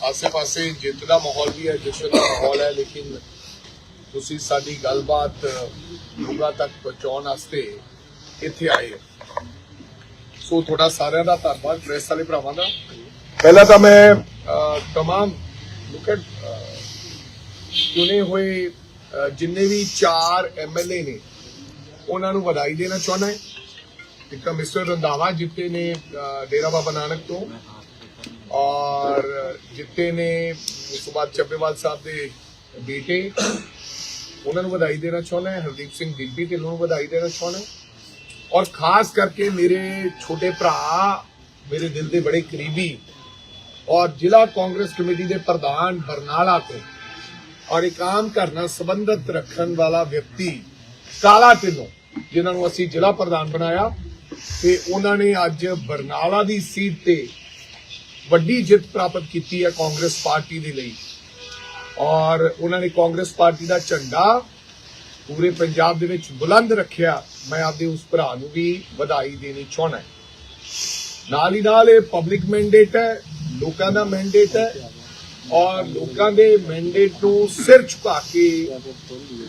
ਆਸੇ-ਪਾਸੇ ਜਿੱਤ ਦਾ ਮਾਹੌਲ ਵੀ ਹੈ ਜਸ਼ਨ ਦਾ ਮਾਹੌਲ ਹੈ ਲੇਕਿਨ ਤੁਸੀਂ ਸਾਡੀ ਗੱਲਬਾਤ ਲੋਕਾਂ ਤੱਕ ਪਹੁੰਚਾਉਣ ਵਾਸਤੇ ਇੱਥੇ ਆਏ ਹੋ। ਸੋ ਤੁਹਾਡਾ ਸਾਰਿਆਂ ਦਾ ਧੰਨਵਾਦ ਪ੍ਰੈਸ ਵਾਲੇ ਭਰਾਵਾਂ ਦਾ ਪਹਿਲਾਂ ਤਾਂ ਮੈਂ ਅਹ, तमाम ਲੁੱਕ ਐਟ ਚੁਣੇ ਹੋਏ ਅਹ, ਜਿੰਨੇ ਵੀ ਚਾਰ ਐਮਐਲਏ ਨੇ ਉਹਨਾਂ ਨੂੰ ਵਧਾਈ ਦੇਣਾ ਚਾਹੁੰਦਾ ਹਾਂ ਇੱਕ ਤਾਂ ਮਿਸਟਰ ਰੰਧਾਵਾ ਜਿੱਤੇ ਨੇ ਅਹ, ਡੇਰਾ ਬਾਬਾ ਨਾਨਕ ਤੋਂ ਔਰ ਜਿੱਤੇ ਨੇ ਉਸ ਤੋਂ ਬਾਅਦ ਚੱਬੇਵਾਲ ਸਾਹਿਬ ਦੇ ਬੇਟੇ। ਉਹਨਾਂ ਨੂੰ ਵਧਾਈ ਦੇਣਾ ਚਾਹੁੰਦਾ ਹਾਂ, ਹਰਦੀਪ ਸਿੰਘ ਦਿੱਬੀ ਤੇ ਨੂੰ ਵਧਾਈ ਦੇਣਾ ਚਾਹੁੰਦਾ ਔਰ ਖਾਸ ਕਰਕੇ ਮੇਰੇ ਛੋਟੇ ਭਰਾ, ਮੇਰੇ ਦਿਲ ਦੇ ਬੜੇ ਕਰੀਬੀ ਔਰ ਜ਼ਿਲ੍ਹਾ ਕਾਂਗਰਸ ਕਮੇਟੀ ਦੇ ਪ੍ਰਧਾਨ ਬਰਨਾਲਾ ਤੋਂ ਔਰ ਇੱਕ ਆਮ ਘਰ ਨਾਲ ਸੰਬੰਧਤ ਰੱਖਣ ਵਾਲਾ ਵਿਅਕਤੀ ਕਾਲਾ ਢਿੱਲੋਂ, ਜਿਨ੍ਹਾਂ ਨੂੰ ਅਸੀਂ ਜ਼ਿਲ੍ਹਾ ਪ੍ਰਧਾਨ ਬਣਾਇਆ ਤੇ ਉਹਨਾਂ ਨੇ ਅੱਜ ਬਰਨਾਲਾ ਦੀ ਸੀਟ ਤੇ ਵੱਡੀ ਜਿੱਤ ਪ੍ਰਾਪਤ ਕੀਤੀ ਹੈ ਕਾਂਗਰਸ ਪਾਰਟੀ ਦੇ ਲਈ। ਔਰ ਉਹਨਾਂ ਨੇ ਕਾਂਗਰਸ ਪਾਰਟੀ ਦਾ ਝੰਡਾ ਪੂਰੇ ਪੰਜਾਬ ਦੇ ਵਿੱਚ ਬੁਲੰਦ ਰੱਖਿਆ। ਮੈਂ ਆਪਦੇ ਉਸ ਭਰਾ ਨੂੰ ਵੀ ਵਧਾਈ ਦੇਣੀ ਚਾਹੁੰਦਾ ਨਾਲ ਹੀ ਨਾਲ ਇਹ ਪਬਲਿਕ ਮੈਂਡੇਟ ਹੈ, ਲੋਕਾਂ ਦਾ ਮੈਂਡੇਟ ਹੈ ਔਰ ਲੋਕਾਂ ਦੇ ਮੈਂਡੇਟ ਨੂੰ ਸਿਰ ਝੁਕਾ ਕੇ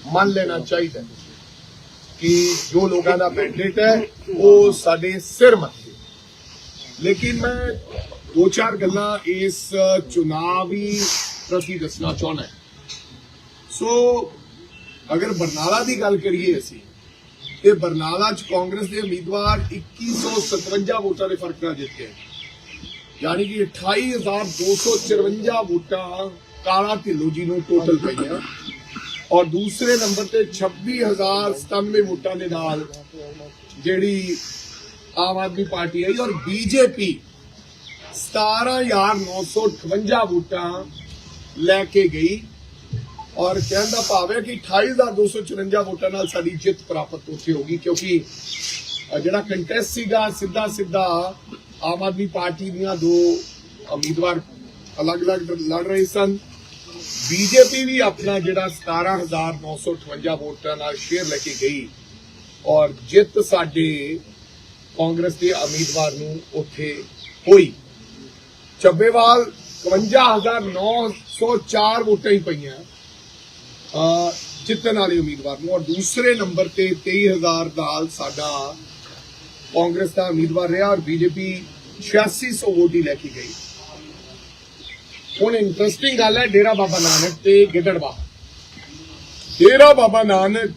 ਮੰਨ ਲੈਣਾ ਚਾਹੀਦਾ ਕਿ ਜੋ ਲੋਕਾਂ ਦਾ ਮੈਂਡੇਟ ਹੈ, ਉਹ ਸਾਡੇ ਸਿਰ ਮੱਥੇ ਲੇਕਿਨ ਮੈਂ ਦੋ ਚਾਰ ਗੱਲਾਂ ਇਸ ਚੁਣਾਵੀ ਪ੍ਰਤੀ ਦੱਸਣਾ ਚਾਹੁੰਦਾ ਸੋ, ਅਗਰ ਬਰਨਾਲਾ ਦੀ ਗੱਲ ਕਰੀਏ ਅਸੀਂ, ਤੇ ਬਰਨਾਲਾ ਚ ਕਾਂਗਰਸ ਦੇ ਉਮੀਦਵਾਰ 2157 ਵੋਟਾਂ ਦੇ ਫ਼ਰਕ ਨਾਲ ਜਿੱਤੇ ਹੈ। ਯਾਨੀ ਕਿ 28254 ਵੋਟਾਂ ਕਾਲਾ ਢਿੱਲੋ ਜੀ ਨੂੰ ਟੋਟਲ ਪਈਆਂ ਔਰ ਦੂਸਰੇ ਨੰਬਰ ਤੇ 26097 ਵੋਟਾਂ ਦੇ ਨਾਲ ਜਿਹੜੀ ਆਮ ਆਦਮੀ ਪਾਰਟੀ ਆਈ ਔਰ ਬੀਜੇਪੀ 17958 ਵੋਟਾਂ ਲੈ ਕੇ ਗਈ ਔਰ ਕਹਿਣ ਦਾ ਭਾਵ ਹੈ ਕਿ 28254 ਵੋਟਾਂ ਨਾਲ ਸਾਡੀ ਜਿੱਤ ਪ੍ਰਾਪਤ ਉੱਥੇ ਹੋਗੀ ਕਿਉਂਕਿ ਅ, ਜਿਹੜਾ ਕੰਟੈਸਟ ਸੀਗਾ ਸਿੱਧਾ ਸਿੱਧਾ ਆਮ ਆਦਮੀ ਪਾਰਟੀ ਦੀਆਂ ਦੋ ਉਮੀਦਵਾਰ ਅਲੱਗ-ਅਲੱਗ ਲੜ ਰਹੇ ਸਨ। ਬੀਜੇਪੀ ਵੀ ਆਪਣਾ ਜਿਹੜਾ 17958 ਵੋਟਾਂ ਨਾਲ ਸ਼ੇਅਰ ਲੈ ਕੇ ਗਈ ਔਰ ਜਿੱਤ ਸਾਡੇ ਕਾਂਗਰਸ ਦੇ ਉਮੀਦਵਾਰ ਨੂੰ ਉੱਥੇ ਹੋਈ। ਚੱਬੇਵਾਲ 51904 ਵੋਟਾਂ ਹੀ ਪਈਆਂ। ਅ, ਜਿੱਤਣ ਵਾਲੇ ਉਮੀਦਵਾਰ ਨੂੰ। ਔਰ ਦੂਸਰੇ ਨੰਬਰ ਤੇ 23000 ਨਾਲ ਸਾਡਾ ਕਾਂਗਰਸ ਦਾ ਉਮੀਦਵਾਰ ਰਿਹਾ ਔਰ ਬੀਜੇਪੀ 8600 ਵੋਟ ਹੀ ਲੈ ਕੇ ਗਈ। ਹੁਣ ਇੰਟਰਸਟਿੰਗ ਗੱਲ ਹੈ ਡੇਰਾ ਬਾਬਾ ਨਾਨਕ ਤੇ ਗਿੱਦੜਵਾ ਡੇਰਾ ਬਾਬਾ ਨਾਨਕ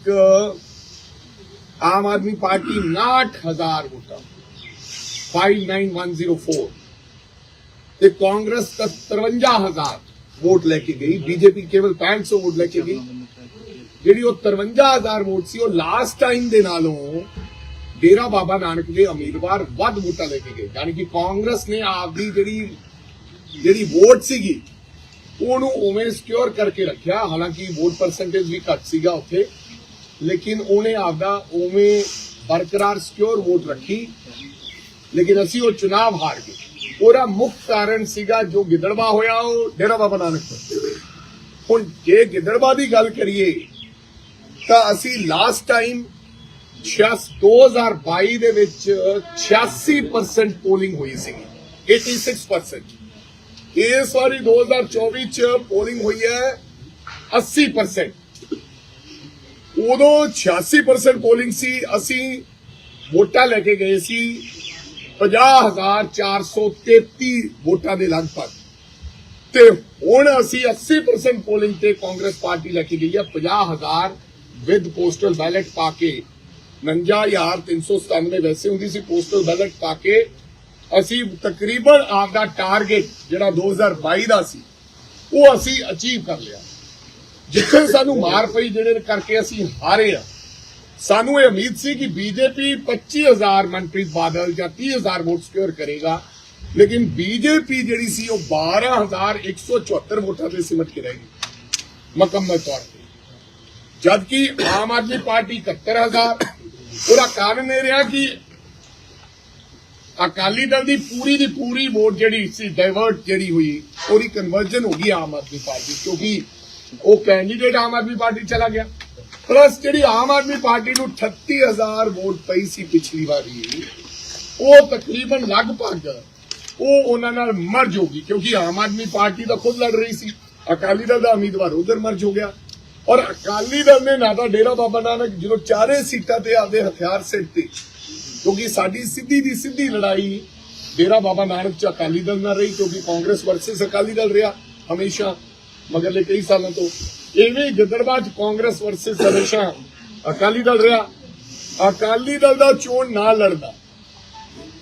ਆਮ ਆਦਮੀ ਪਾਰਟੀ 69000 ਵੋਟਾਂ। 59104 ਤੇ ਕਾਂਗਰਸ 53000 ਵੋਟ ਲੈ ਕੇ ਗਈ, ਬੀਜੇਪੀ ਕੇਵਲ 500 ਵੋਟ ਲੈ ਕੇ ਗਈ। ਜਿਹੜੀ ਉਹ 53000 ਵੋਟ ਸੀ, ਉਹ ਲਾਸਟ ਟਾਈਮ ਦੇ ਨਾਲੋਂ ਡੇਰਾ ਬਾਬਾ ਨਾਨਕ ਦੇ ਉਮੀਦਵਾਰ ਵੱਧ ਵੋਟਾਂ ਲੈ ਕੇ ਗਏ। ਯਾਨੀ ਕਿ ਕਾਂਗਰਸ ਨੇ ਆਪਦੀ ਜਿਹੜੀ ਜਿਹੜੀ ਵੋਟ ਸੀਗੀ, ਉਹਨੂੰ ਉਵੇਂ ਸਿਕਿਉਰ ਕਰਕੇ ਰੱਖਿਆ। ਹਾਲਾਂਕਿ ਵੋਟ ਪਰਸੈਂਟੇਜ ਵੀ ਘੱਟ ਸੀਗਾ ਉੱਥੇ, ਲੇਕਿਨ ਉਹਨੇ ਆਪਦਾ ਉਵੇਂ ਬਰਕਰਾਰ ਸਿਕਿਉਰ ਵੋਟ ਰੱਖੀ। ਲੇਕਿਨ ਅਸੀਂ ਉਹ ਚੁਣਾਵ ਹਾਰ ਗਏ। ਉਹਦਾ ਮੁੱਖ ਕਾਰਨ ਸੀਗਾ ਜੋ ਗਿੱਦੜਵਾ ਹੋਇਆ, ਉਹ ਡੇਰਾ ਬਾਬਾ ਨਾਨਕ ਹੁਣ ਜੇ ਗਿੱਦੜਵਾ ਦੀ ਗੱਲ ਕਰੀਏ, ਤਾਂ ਅਸੀਂ ਲਾਸਟ ਟਾਈਮ 2022 ਦੇ ਵਿੱਚ 86% ਪੋਲਿੰਗ ਹੋਈ ਸੀਗੀ 86% ਇਸ ਵਾਰੀ 2024 ਚ ਪੋਲਿੰਗ ਹੋਈ ਹੈ 80% ਉਦੋਂ 86% ਪੋਲਿੰਗ ਸੀ, ਅਸੀਂ ਵੋਟਾਂ ਲੈ ਕੇ ਗਏ ਸੀ। 50433 ਵੋਟਾਂ ਦੇ ਲਗਭਗ। ਤੇ ਹੁਣ ਅਸੀਂ 80% ਪੋਲਿੰਗ ਤੇ ਕਾਂਗਰਸ ਪਾਰਟੀ ਲੈ ਕੇ ਗਈ ਹੈ 50000 ਵਿਦ ਪੋਸਟਲ ਬੈਲਟ ਪਾ ਕੇ। 59397 ਵੈਸੇ ਹੁੰਦੀ ਸੀ ਪੋਸਟਲ ਬੈਲਟ ਪਾ ਕੇ। ਅਸੀਂ ਤਕਰੀਬਨ ਆਪਦਾ ਟਾਰਗੇਟ ਜਿਹੜਾ 2022 ਦਾ ਸੀ, ਉਹ ਅਸੀਂ ਅਚੀਵ ਕਰ ਲਿਆ। ਜਿੱਥੇ ਸਾਨੂੰ ਮਾਰ ਪਈ, ਜਿਹੜੇ ਕਰਕੇ ਅਸੀਂ ਹਾਰੇ ਆ ਸਾਨੂੰ ਇਹ ਉਮੀਦ ਸੀ ਕਿ ਬੀਜੇਪੀ 25000 ਮਨਪ੍ਰੀਤ ਬਾਦਲ ਜਾਂ 30000 ਵੋਟ ਸਿਕਿਉਰ ਕਰੇਗਾ। ਲੇਕਿਨ ਬੀਜੇਪੀ ਜਿਹੜੀ ਸੀ ਉਹ 12174 ਵੋਟਾਂ ਤੇ ਸਿਮਟ ਕੇ ਰਹਿ ਗਈ। ਮੁਕੰਮਲ ਤੌਰ ਤੇ। ਜਦਕਿ ਆਮ ਆਦਮੀ ਪਾਰਟੀ 71000 ਉਹਦਾ ਕਾਰਨ ਇਹ ਰਿਹਾ ਕਿ ਅਕਾਲੀ ਦਲ ਦੀ ਪੂਰੀ ਦੀ ਪੂਰੀ ਵੋਟ ਜਿਹੜੀ ਸੀ ਡਾਇਵਰਟ ਜਿਹੜੀ ਹੋਈ, ਉਹਦੀ ਕਨਵਰਜਨ ਹੋ ਗਈ ਆਮ ਆਦਮੀ ਪਾਰਟੀ ਕਿਉਂਕਿ ਉਹ ਕੈਂਡੀਡੇਟ ਆਮ ਆਦਮੀ ਪਾਰਟੀ ਚਲਾ ਗਿਆ। ਪਲੱਸ ਜਿਹੜੀ ਆਮ ਆਦਮੀ ਪਾਰਟੀ ਨੂੰ 38000 ਵੋਟ ਪਈ ਸੀ ਪਿਛਲੀ ਵਾਰੀ, ਉਹ ਤਕਰੀਬਨ ਲਗਭਗ ਉਹ ਉਹਨਾਂ ਨਾਲ ਮਰਜ ਹੋ ਗਈ, ਕਿਉਂਕਿ ਆਮ ਆਦਮੀ ਪਾਰਟੀ ਤਾਂ ਖੁਦ ਲੜ ਰਹੀ ਸੀ। ਅਕਾਲੀ ਦਲ ਦਾ ਉਮੀਦਵਾਰ ਉਧਰ ਮਰਜ ਹੋ ਗਿਆ। ਔਰ ਅਕਾਲੀ ਦਲ ਨੇ ਨਾ ਤਾਂ ਡੇਰਾ ਬਾਬਾ ਨਾਨਕ ਜਦੋਂ ਚਾਰੇ ਸੀਟਾਂ ਤੇ ਆਪਦੇ ਹਥਿਆਰ ਸਿੱਟ ਤੇ, ਕਿਉਂਕਿ ਸਾਡੀ ਸਿੱਧੀ ਦੀ ਸਿੱਧੀ ਲੜਾਈ ਡੇਰਾ ਬਾਬਾ ਨਾਨਕ ਚ ਅਕਾਲੀ ਦਲ ਨਾਲ ਰਹੀ, ਕਿਉਂਕਿ ਕਾਂਗਰਸ ਵਰਸਸ ਅਕਾਲੀ ਦਲ ਰਿਹਾ ਹਮੇਸ਼ਾ, ਮਗਰਲੇ ਕਈ ਸਾਲਾਂ ਤੋਂ। ਇਵੇਂ ਗਿੱਦੜਬਾਦ 'ਚ ਕਾਂਗਰਸ ਵਰਸਸ ਹਮੇਸ਼ਾ ਅਕਾਲੀ ਦਲ ਰਿਹਾ। ਅਕਾਲੀ ਦਲ ਦਾ ਚੋਣ ਨਾ ਲੜਦਾ।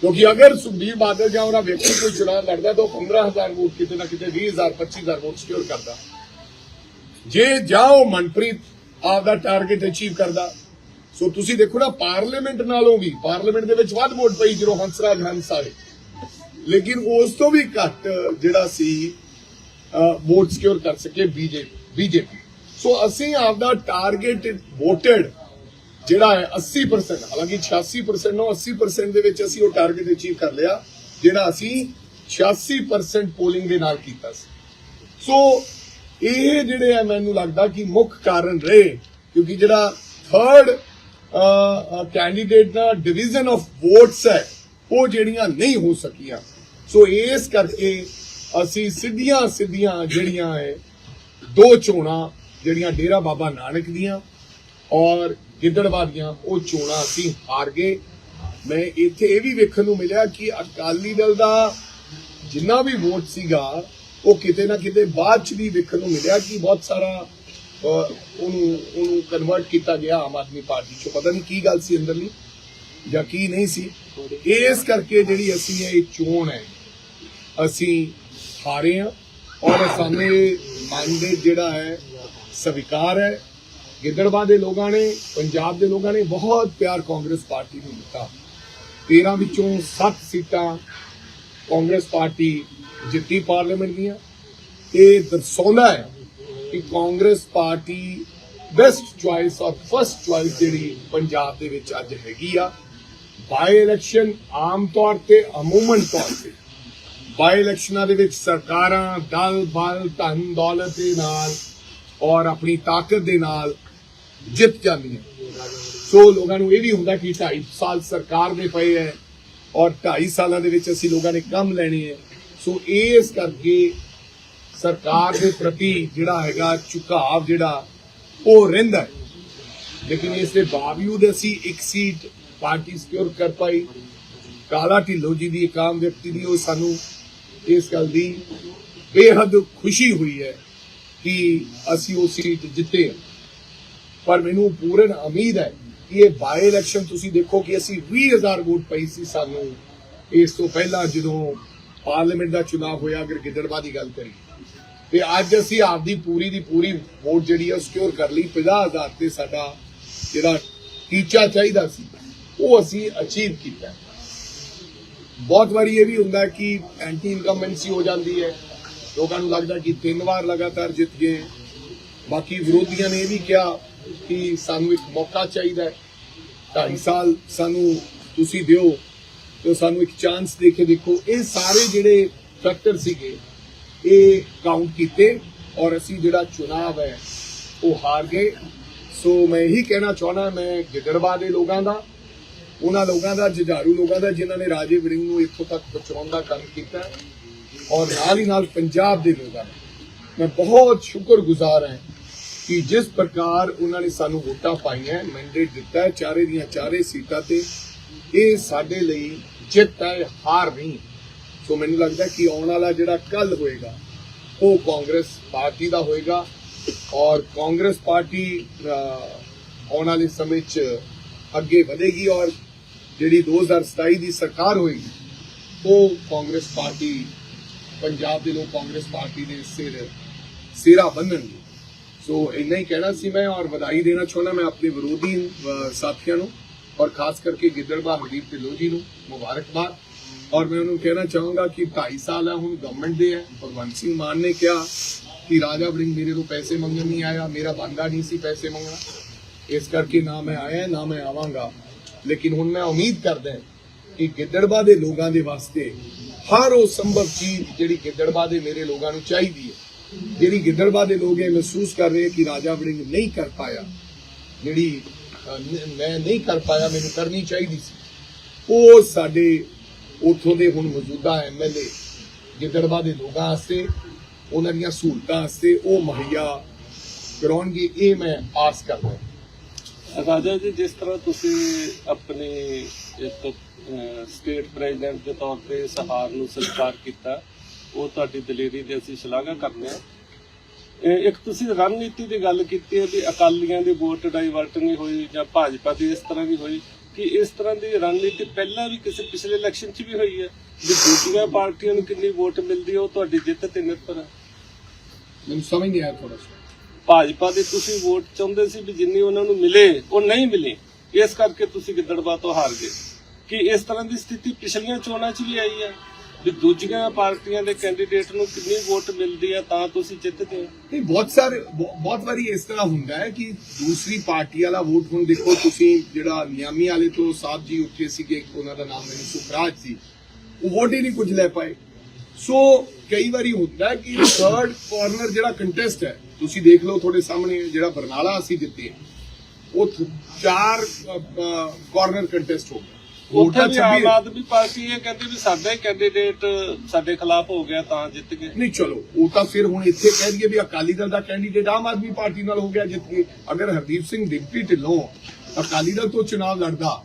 ਕਿਉਂਕਿ ਅਗਰ ਸੁਖਬੀਰ ਬਾਦਲ ਜਾਂ ਉਹਦਾ ਵਿਅਕਤੀ ਕੋਈ ਚੁਣਾਵ ਲੜਦਾ ਤਾਂ ਉਹ 15000 ਵੋਟ ਕਿਤੇ ਨਾ ਕਿਤੇ 20000 25000 ਵੋਟ ਸਿਕਿਉਰ ਕਰਦਾ। ਜੇ ਜਾਓ ਮਨਪ੍ਰੀਤ ਆਪਦਾ ਟਾਰਗੇਟ ਅਚੀਵ ਕਰਦਾ। ਸੋ ਤੁਸੀਂ ਦੇਖੋ ਨਾ, ਪਾਰਲੀਮੈਂਟ ਨਾਲੋਂ ਵੀ, ਪਾਰਲੀਮੈਂਟ ਦੇ ਵਿੱਚ ਵੱਧ ਵੋਟ ਪਈ ਜਦੋਂ ਹੰਸਰਾਜ ਹੰਸ ਆਏ। ਲੇਕਿਨ ਉਸ ਤੋਂ ਵੀ ਘੱਟ ਜਿਹੜਾ ਸੀ ਵੋਟ ਸਿਕਿਉਰ ਕਰ ਸਕੇ ਬੀਜੇਪੀ ਬੀਜੇਪੀ। ਸੋ ਅਸੀਂ ਆਪਦਾ ਟਾਰਗੇਟ ਵੋਟਡ ਜਿਹੜਾ ਹੈ 80% ਹਾਲਾਂਕਿ 86% ਨੂੰ 80% ਦੇ ਵਿੱਚ ਅਸੀਂ ਉਹ ਟਾਰਗੇਟ ਅਚੀਵ ਕਰ ਲਿਆ, ਜਿਹੜਾ ਅਸੀਂ 86% ਪੋਲਿੰਗ ਦੇ ਨਾਲ ਕੀਤਾ ਸੀ। ਸੋ ਇਹ ਜਿਹੜੇ ਆ, ਮੈਨੂੰ ਲੱਗਦਾ ਕਿ ਮੁੱਖ ਕਾਰਨ ਰਹੇ, ਕਿਉਂਕਿ ਜਿਹੜਾ ਥਰਡ ਕੈਂਡੀਡੇਟ ਦਾ ਡਿਵੀਜ਼ਨ ਆਫ ਵੋਟਸ ਹੈ, ਉਹ ਜਿਹੜੀਆਂ ਨਹੀਂ ਹੋ ਸਕੀਆਂ। ਸੋ ਇਸ ਕਰਕੇ ਅਸੀਂ ਸਿੱਧੀਆਂ ਸਿੱਧੀਆਂ ਜਿਹੜੀਆਂ ਹੈ, ਦੋ ਚੋਣਾਂ ਜਿਹੜੀਆਂ ਡੇਰਾ ਬਾਬਾ ਨਾਨਕ ਦੀਆਂ ਔਰ ਗਿੱਦੜਵਾ ਦੀਆਂ, ਉਹ ਚੋਣਾਂ ਅਸੀਂ ਹਾਰ ਗਏ। ਮੈਂ ਇੱਥੇ ਇਹ ਵੀ ਵੇਖਣ ਨੂੰ ਮਿਲਿਆ ਕਿ ਅਕਾਲੀ ਦਲ ਦਾ ਜਿੰਨਾ ਵੀ ਵੋਟ ਸੀਗਾ, ਉਹ ਕਿਤੇ ਨਾ ਕਿਤੇ ਬਾਅਦ ਚ ਵੀ ਵੇਖਣ ਨੂੰ ਮਿਲਿਆ ਕਿ ਬਹੁਤ ਸਾਰਾ ਉਹਨੂੰ ਉਹਨੂੰ ਕਨਵਰਟ ਕੀਤਾ ਗਿਆ ਆਮ ਆਦਮੀ ਪਾਰਟੀ ਚ। ਪਤਾ ਨਹੀਂ ਕੀ ਗੱਲ ਸੀ ਅੰਦਰਲੀ ਜਾਂ ਕੀ ਨਹੀਂ ਸੀ। ਇਸ ਕਰਕੇ ਜਿਹੜੀ ਅਸੀਂ ਇਹ ਚੋਣ ਹੈ, ਅਸੀਂ ਹਾਰੇ ਹਾਂ। ਔਰ ਸਾਨੂੰ ਇਹ ਮੰਨਦੇ ਜਿਹੜਾ ਹੈ ਸਵੀਕਾਰ ਹੈ। ਗਿੱਦੜਬਾਹ ਦੇ ਲੋਕਾਂ ਨੇ, ਪੰਜਾਬ ਦੇ ਲੋਕਾਂ ਨੇ ਬਹੁਤ ਪਿਆਰ ਕਾਂਗਰਸ ਪਾਰਟੀ ਨੂੰ ਦਿੱਤਾ। 13 ਵਿੱਚੋਂ 7 ਸੀਟਾਂ ਕਾਂਗਰਸ ਪਾਰਟੀ ਜਿੱਤੀ ਪਾਰਲੀਮੈਂਟ ਦੀਆਂ। ਇਹ ਦਰਸਾਉਂਦਾ ਹੈ ਕਿ Congress party best choice or first choice ਜਿਹੜੀ ਪੰਜਾਬ ਦੇ ਵਿੱਚ ਅੱਜ ਹੈਗੀ ਆ ਬਾਈ ਇਲੈਕਸ਼ਨ ਆਮ ਤੌਰ ਤੇ, ਅਮੂਮਨ ਤੌਰ ਤੇ ਬਾਈ ਇਲੈਕਸ਼ਨਾਂ ਦੇ ਵਿੱਚ ਸਰਕਾਰਾਂ ਦਲ ਬਲ ਧਨ ਦੌਲਤ ਦੇ ਨਾਲ ਔਰ ਆਪਣੀ ਤਾਕਤ ਦੇ ਨਾਲ ਜਿੱਤ ਜਾਂਦੀ ਹੈ ਸੋ ਲੋਕਾਂ ਨੂੰ ਇਹ ਵੀ ਹੁੰਦਾ ਕਿ 2.5 ਸਾਲ ਸਰਕਾਰ ਦੇ ਪਏ ਹੈ ਔਰ 2.5 ਸਾਲਾਂ ਦੇ ਵਿੱਚ ਅਸੀਂ ਲੋਕਾਂ ਨੇ ਕੰਮ ਲੈਣੇ ਹੈ। ਸੋ ਇਸ ਕਰਕੇ ਸਰਕਾਰ ਦੇ ਪ੍ਰਤੀ ਜਿਹੜਾ ਹੈਗਾ ਝੁਕਾਵ ਜਿਹੜਾ ਉਹ ਰਹਿੰਦਾ ਲੇਕਿਨ ਇਸ ਦੇ ਬਾਵਜੂਦ ਅਸੀਂ ਇੱਕ ਸੀਟ ਪਾਰਟੀ ਸਿਕਿਉਰ ਕਰ ਪਾਈ। ਕਾਲਾ ਢਿੱਲੋ ਜੀ ਦੀ ਇੱਕ ਆਮ ਵਿਅਕਤੀ ਦੀ ਉਹ ਸਾਨੂੰ ਇਸ ਗੱਲ ਦੀ ਬੇਹੱਦ ਖੁਸ਼ੀ ਹੋਈ ਹੈ ਕਿ ਅਸੀਂ ਉਹ ਸੀਟ ਜਿੱਤੇ ਪਰ ਮੈਨੂੰ ਪੂਰਨ ਉਮੀਦ ਹੈ ਕਿ ਇਹ ਬਾਈ ਇਲੈਕਸ਼ਨ ਤੁਸੀਂ ਦੇਖੋ ਕਿ ਅਸੀਂ 20000 ਵੋਟ ਪਈ ਸੀ ਸਾਨੂੰ। ਇਸ ਤੋਂ ਪਹਿਲਾਂ ਜਦੋਂ ਪਾਰਲੀਮੈਂਟ ਦਾ ਚੁਣਾਵ ਹੋਇਆ, ਅਗਰ ਗਿੱਦੜਬਾਹ ਦੀ ਗੱਲ ਕਰੀ ਤੇ ਅੱਜ ਅਸੀਂ ਆਪਦੀ ਪੂਰੀ ਦੀ ਪੂਰੀ ਵੋਟ ਜਿਹੜੀ ਆ ਸਿਕਿਉਰ ਕਰ ਲਈ। 50000 ਤੇ ਸਾਡਾ ਜਿਹੜਾ ਟੀਚਾ ਚਾਹੀਦਾ ਸੀ, ਉਹ ਅਸੀਂ ਅਚੀਵ ਕੀਤਾ। ਬਹੁਤ ਵਾਰੀ ਇਹ ਵੀ ਹੁੰਦਾ ਕਿ ਐਂਟੀ ਇਨਕਮਬੈਂਸੀ ਹੋ ਜਾਂਦੀ ਹੈ। ਲੋਕਾਂ ਨੂੰ ਲੱਗਦਾ ਕਿ ਤਿੰਨ ਵਾਰ ਲਗਾਤਾਰ ਜਿੱਤ ਗਏ ਬਾਕੀ ਵਿਰੋਧੀਆਂ ਨੇ ਇਹ ਵੀ ਕਿਹਾ ਕਿ ਸਾਨੂੰ ਇੱਕ ਮੌਕਾ ਚਾਹੀਦਾ ਹੈ। ਢਾਈ ਸਾਲ ਸਾਨੂੰ ਤੁਸੀਂ ਦਿਓ ਤੇ ਸਾਨੂੰ ਇੱਕ ਚਾਂਸ ਦੇ ਕੇ ਦੇਖੋ। ਇਹ ਸਾਰੇ ਜਿਹੜੇ ਫੈਕਟਰ ਸੀਗੇ, ਇਹ ਕਾਊਂਟ ਕੀਤੇ ਔਰ ਅਸੀਂ ਜਿਹੜਾ ਚੁਣਾਵ ਹੈ, ਉਹ ਹਾਰ ਗਏ। ਸੋ ਮੈਂ ਇਹੀ ਕਹਿਣਾ ਚਾਹਣਾ ਮੈਂ ਗਿੱਦੜਬਾਹ ਦੇ ਲੋਕਾਂ ਦਾ, ਉਹਨਾਂ ਲੋਕਾਂ ਦਾ, ਜੁਝਾਰੂ ਲੋਕਾਂ ਦਾ, ਜਿਨ੍ਹਾਂ ਨੇ ਰਾਜੇ ਵੜਿੰਗ ਨੂੰ ਇੱਥੋਂ ਤੱਕ ਪਹੁੰਚਾਉਣ ਦਾ ਕੰਮ ਕੀਤਾ। ਔਰ ਨਾਲ ਹੀ ਨਾਲ ਪੰਜਾਬ ਦੇ ਲੋਕਾਂ ਦਾ ਮੈਂ ਬਹੁਤ ਸ਼ੁਕਰਗੁਜ਼ਾਰ ਹਾਂ ਕਿ ਜਿਸ ਪ੍ਰਕਾਰ ਉਹਨਾਂ ਨੇ ਸਾਨੂੰ ਵੋਟਾਂ ਪਾਈਆਂ ਮੈਂਡੇਟ ਦਿੱਤਾ ਹੈ ਚਾਰੇ ਦੀਆਂ ਚਾਰੇ ਸੀਟਾਂ ਤੇ ਇਹ ਸਾਡੇ ਲਈ ਜਿੱਤ ਹੈ ਹਾਰ ਨਹੀਂ ਸੋ ਮੈਨੂੰ ਲੱਗਦਾ ਕਿ ਆਉਣ ਵਾਲਾ ਜਿਹੜਾ ਕੱਲ ਹੋਏਗਾ ਉਹ ਕਾਂਗਰਸ ਪਾਰਟੀ ਦਾ ਹੋਏਗਾ ਔਰ ਕਾਂਗਰਸ ਪਾਰਟੀ ਆਉਣ ਵਾਲੇ ਸਮੇਂ 'ਚ ਅੱਗੇ ਵਧੇਗੀ ਔਰ ਜਿਹੜੀ 2027 ਦੀ ਸਰਕਾਰ ਹੋਏਗੀ ਉਹ ਕਾਂਗਰਸ ਪਾਰਟੀ ਪੰਜਾਬ ਦੇ ਲੋਕ ਕਾਂਗਰਸ ਪਾਰਟੀ ਦੇ ਸਿਰ ਸਿਰਾ ਬੰਨਣਗੇ। ਸੋ ਇੰਨਾ ਹੀ ਕਹਿਣਾ ਸੀ ਮੈਂ ਔਰ ਵਧਾਈ ਦੇਣਾ ਚਾਹੁੰਦਾ ਮੈਂ ਆਪਣੇ ਵਿਰੋਧੀ ਸਾਥੀਆਂ ਨੂੰ ਔਰ ਖਾਸ ਕਰਕੇ ਗਿੱਦੜਬਾਹ ਹਰਦੀਪ ਢਿੱਲੋਂ ਜੀ ਨੂੰ ਮੁਬਾਰਕਬਾਦ। ਔਰ ਮੈਂ ਉਹਨੂੰ ਕਹਿਣਾ ਚਾਹੂੰਗਾ ਕਿ 2.5 ਸਾਲ ਹੈ ਹੁਣ ਗਵਰਨਮੈਂਟ ਦੇ ਹੈ ਭਗਵੰਤ ਸਿੰਘ ਮਾਨ ਨੇ ਕਿਹਾ ਕਿ ਰਾਜਾ ਵੜਿੰਗ ਮੇਰੇ ਤੋਂ ਪੈਸੇ ਮੰਗਣ ਨਹੀਂ ਆਇਆ, ਮੇਰਾ ਬੰਦਾ ਨਹੀਂ ਸੀ ਪੈਸੇ ਮੰਗਣਾ। ਇਸ ਕਰਕੇ ਨਾ ਮੈਂ ਆਇਆ, ਨਾ ਮੈਂ ਆਵਾਂਗਾ। ਲੇਕਿਨ ਹੁਣ ਮੈਂ ਉਮੀਦ ਕਰਦਾ ਕਿ ਗਿੱਦੜਬਾ ਦੇ ਲੋਕਾਂ ਦੇ ਵਾਸਤੇ ਹਰ ਉਹ ਸੰਭਵ ਚੀਜ਼ ਜਿਹੜੀ ਗਿੱਦੜਬਾ ਦੇ ਮੇਰੇ ਲੋਕਾਂ ਨੂੰ ਚਾਹੀਦੀ ਹੈ। ਜਿਹੜੀ ਗਿੱਦੜਬਾਹ ਦੇ ਲੋਕ ਇਹ ਮਹਿਸੂਸ ਕਰ ਰਹੇ ਕਿ ਰਾਜਾ ਵੜਿੰਗ ਨਹੀਂ ਕਰ ਪਾਇਆ। ਜਿਹੜੀ ਮੈਂ ਨਹੀਂ ਕਰ ਪਾਇਆ, ਮੈਨੂੰ ਕਰਨੀ ਚਾਹੀਦੀ ਸੀ। ਉਹ ਸਾਡੇ ਉੱਥੋਂ ਦੇ ਹੁਣ ਮੌਜੂਦਾ ਐਮਐਲਏ ਗਿੱਦੜਬਾ ਦੇ ਲੋਕਾਂ ਵਾਸਤੇ, ਉਹਨਾਂ ਦੀਆਂ ਸਹੂਲਤਾਂ ਵਾਸਤੇ ਉਹ ਮੁਹੱਈਆ ਕਰਾਉਣਗੇ, ਇਹ ਮੈਂ ਆਸ ਕਰਦਾ ਰਾਜਾ ਜੀ, ਜਿਸ ਤਰ੍ਹਾਂ ਤੁਸੀਂ ਆਪਣੇ ਇੱਕ ਸਟੇਟ ਪ੍ਰੈਜ਼ੀਡੈਂਟ ਦੇ ਤੌਰ ਤੇ ਸਹਾਰ ਨੂੰ ਸਤਿਕਾਰ ਕੀਤਾ। ਉਹ ਤੁਹਾਡੀ ਦਲੇਰੀ ਦੀ ਅਸੀਂ ਸ਼ਲਾਘਾ ਕਰਦੇ ਹਾਂ। ਇੱਕ ਤੁਸੀਂ ਰਣਨੀਤੀ ਦੀ ਗੱਲ ਕੀਤੀ ਹੈ ਵੀ ਅਕਾਲੀਆਂ ਦੀ ਵੋਟ ਡਾਈਵਰਟਿੰਗ ਹੋਈ ਜਾਂ ਭਾਜਪਾ ਦੀ ਇਸ ਤਰ੍ਹਾਂ ਦੀ ਹੋਈ ਕਿ ਇਸ ਤਰ੍ਹਾਂ ਦੀ ਰਣਨੀਤੀ ਪਹਿਲਾਂ ਵੀ ਕਿਸੇ ਪਿਛਲੇ ਇਲੈਕਸ਼ਨ 'ਚ ਵੀ ਹੋਈ ਹੈ ਵੀ ਦੂਜੀਆਂ ਪਾਰਟੀਆਂ ਨੂੰ ਕਿੰਨੀ ਵੋਟ ਮਿਲਦੀ ਹੈ ਉਹ ਤੁਹਾਡੀ ਜਿੱਤ ਤੇ ਨਿਰਭਰ ਹੈ। ਮੈਨੂੰ ਸਮਝ ਨਹੀਂ ਆਇਆ ਥੋੜਾ ਭਾਜਪਾ ਦੇ ਤੁਸੀਂ ਵੋਟ ਚਾਹੁੰਦੇ ਸੀ ਵੀ ਜਿੰਨੀ ਉਹਨਾਂ ਨੂੰ ਮਿਲੇ ਉਹ ਨਹੀਂ ਮਿਲੀ। ਇਸ ਕਰਕੇ ਤੁਸੀਂ ਗਿੱਦੜਬਾਹ ਤੋਂ ਹਾਰ ਗਏ। ਕਿ ਇਸ ਤਰ੍ਹਾਂ ਦੀ ਸਥਿਤੀ ਪਿਛਲੀਆਂ ਚੋਣਾਂ 'ਚ ਵੀ ਆਈ ਹੈ ਵੀ ਦੂਜੀਆਂ ਪਾਰਟੀਆਂ ਦੇ ਕੈਂਡੀਡੇਟ ਨੂੰ ਕਿੰਨੀ ਵੋਟ ਮਿਲਦੀ ਹੈ ਤਾਂ ਤੁਸੀਂ ਜਿੱਤਦੇ ਹੋ। ਨਹੀਂ, ਬਹੁਤ ਸਾਰੇ ਬਹੁਤ ਵਾਰੀ ਇਸ ਤਰ੍ਹਾਂ ਹੁੰਦਾ ਹੈ ਕਿ ਦੂਸਰੀ ਪਾਰਟੀ ਵਾਲਾ ਵੋਟ ਹੁਣ ਦੇਖੋ ਤੁਸੀਂ ਜਿਹੜਾ ਨਿਆਮੀ ਵਾਲੇ ਤੋਂ ਸਾਹਿਬ ਜੀ ਉੱਠੇ ਸੀਗੇ ਉਹਨਾਂ ਦਾ ਨਾਮ ਮੈਨੂੰ ਸੁਖਰਾਜ ਸੀ, ਉਹ ਵੋਟ ਹੀ ਨਹੀਂ ਕੁਝ ਲੈ ਪਾਏ। ਸੋ ਕਈ ਵਾਰੀ ਹੁੰਦਾ ਕਿ ਥਰਡ ਕਾਰਨਰ ਜਿਹੜਾ ਕੰਟੈਸਟ ਹੈ, ਤੁਸੀਂ ਦੇਖ ਲਓ ਤੁਹਾਡੇ ਸਾਹਮਣੇ ਜਿਹੜਾ ਬਰਨਾਲਾ ਅਸੀਂ ਦਿੱਤੇ ਉਹ ਚਾਰ ਕਾਰਨਰ ਕੰਟੈਸਟ ਹੋ ਗਿਆ ਉੱਥੇ ਵੀ 26 ਆਮ ਆਦਮੀ ਪਾਰਟੀ ਇਹ ਕਹਿੰਦੀ ਵੀ ਸਾਡਾ ਕੈਂਡੀਡੇਟ ਸਾਡੇ ਖਿਲਾਫ ਹੋ ਗਿਆ ਤਾਂ ਜਿੱਤ ਗਏ ਨਹੀਂ ਚਲੋ ਉਹ ਤਾਂ ਫਿਰ ਹੁਣ ਇੱਥੇ ਕਹਿ ਦਈਏ ਵੀ ਅਕਾਲੀ ਦਲ ਦਾ ਕੈਂਡੀਡੇਟ ਆਮ ਆਦਮੀ ਪਾਰਟੀ ਨਾਲ ਹੋ ਗਿਆ ਜਿੱਤ ਕੇ ਅਗਰ ਹਰਦੀਪ ਸਿੰਘ ਡਿੰਪੀ ਢਿੱਲੋਂ ਅਕਾਲੀ ਦਲ ਤੋਂ ਚੁਣਾਵ ਲੜਦਾ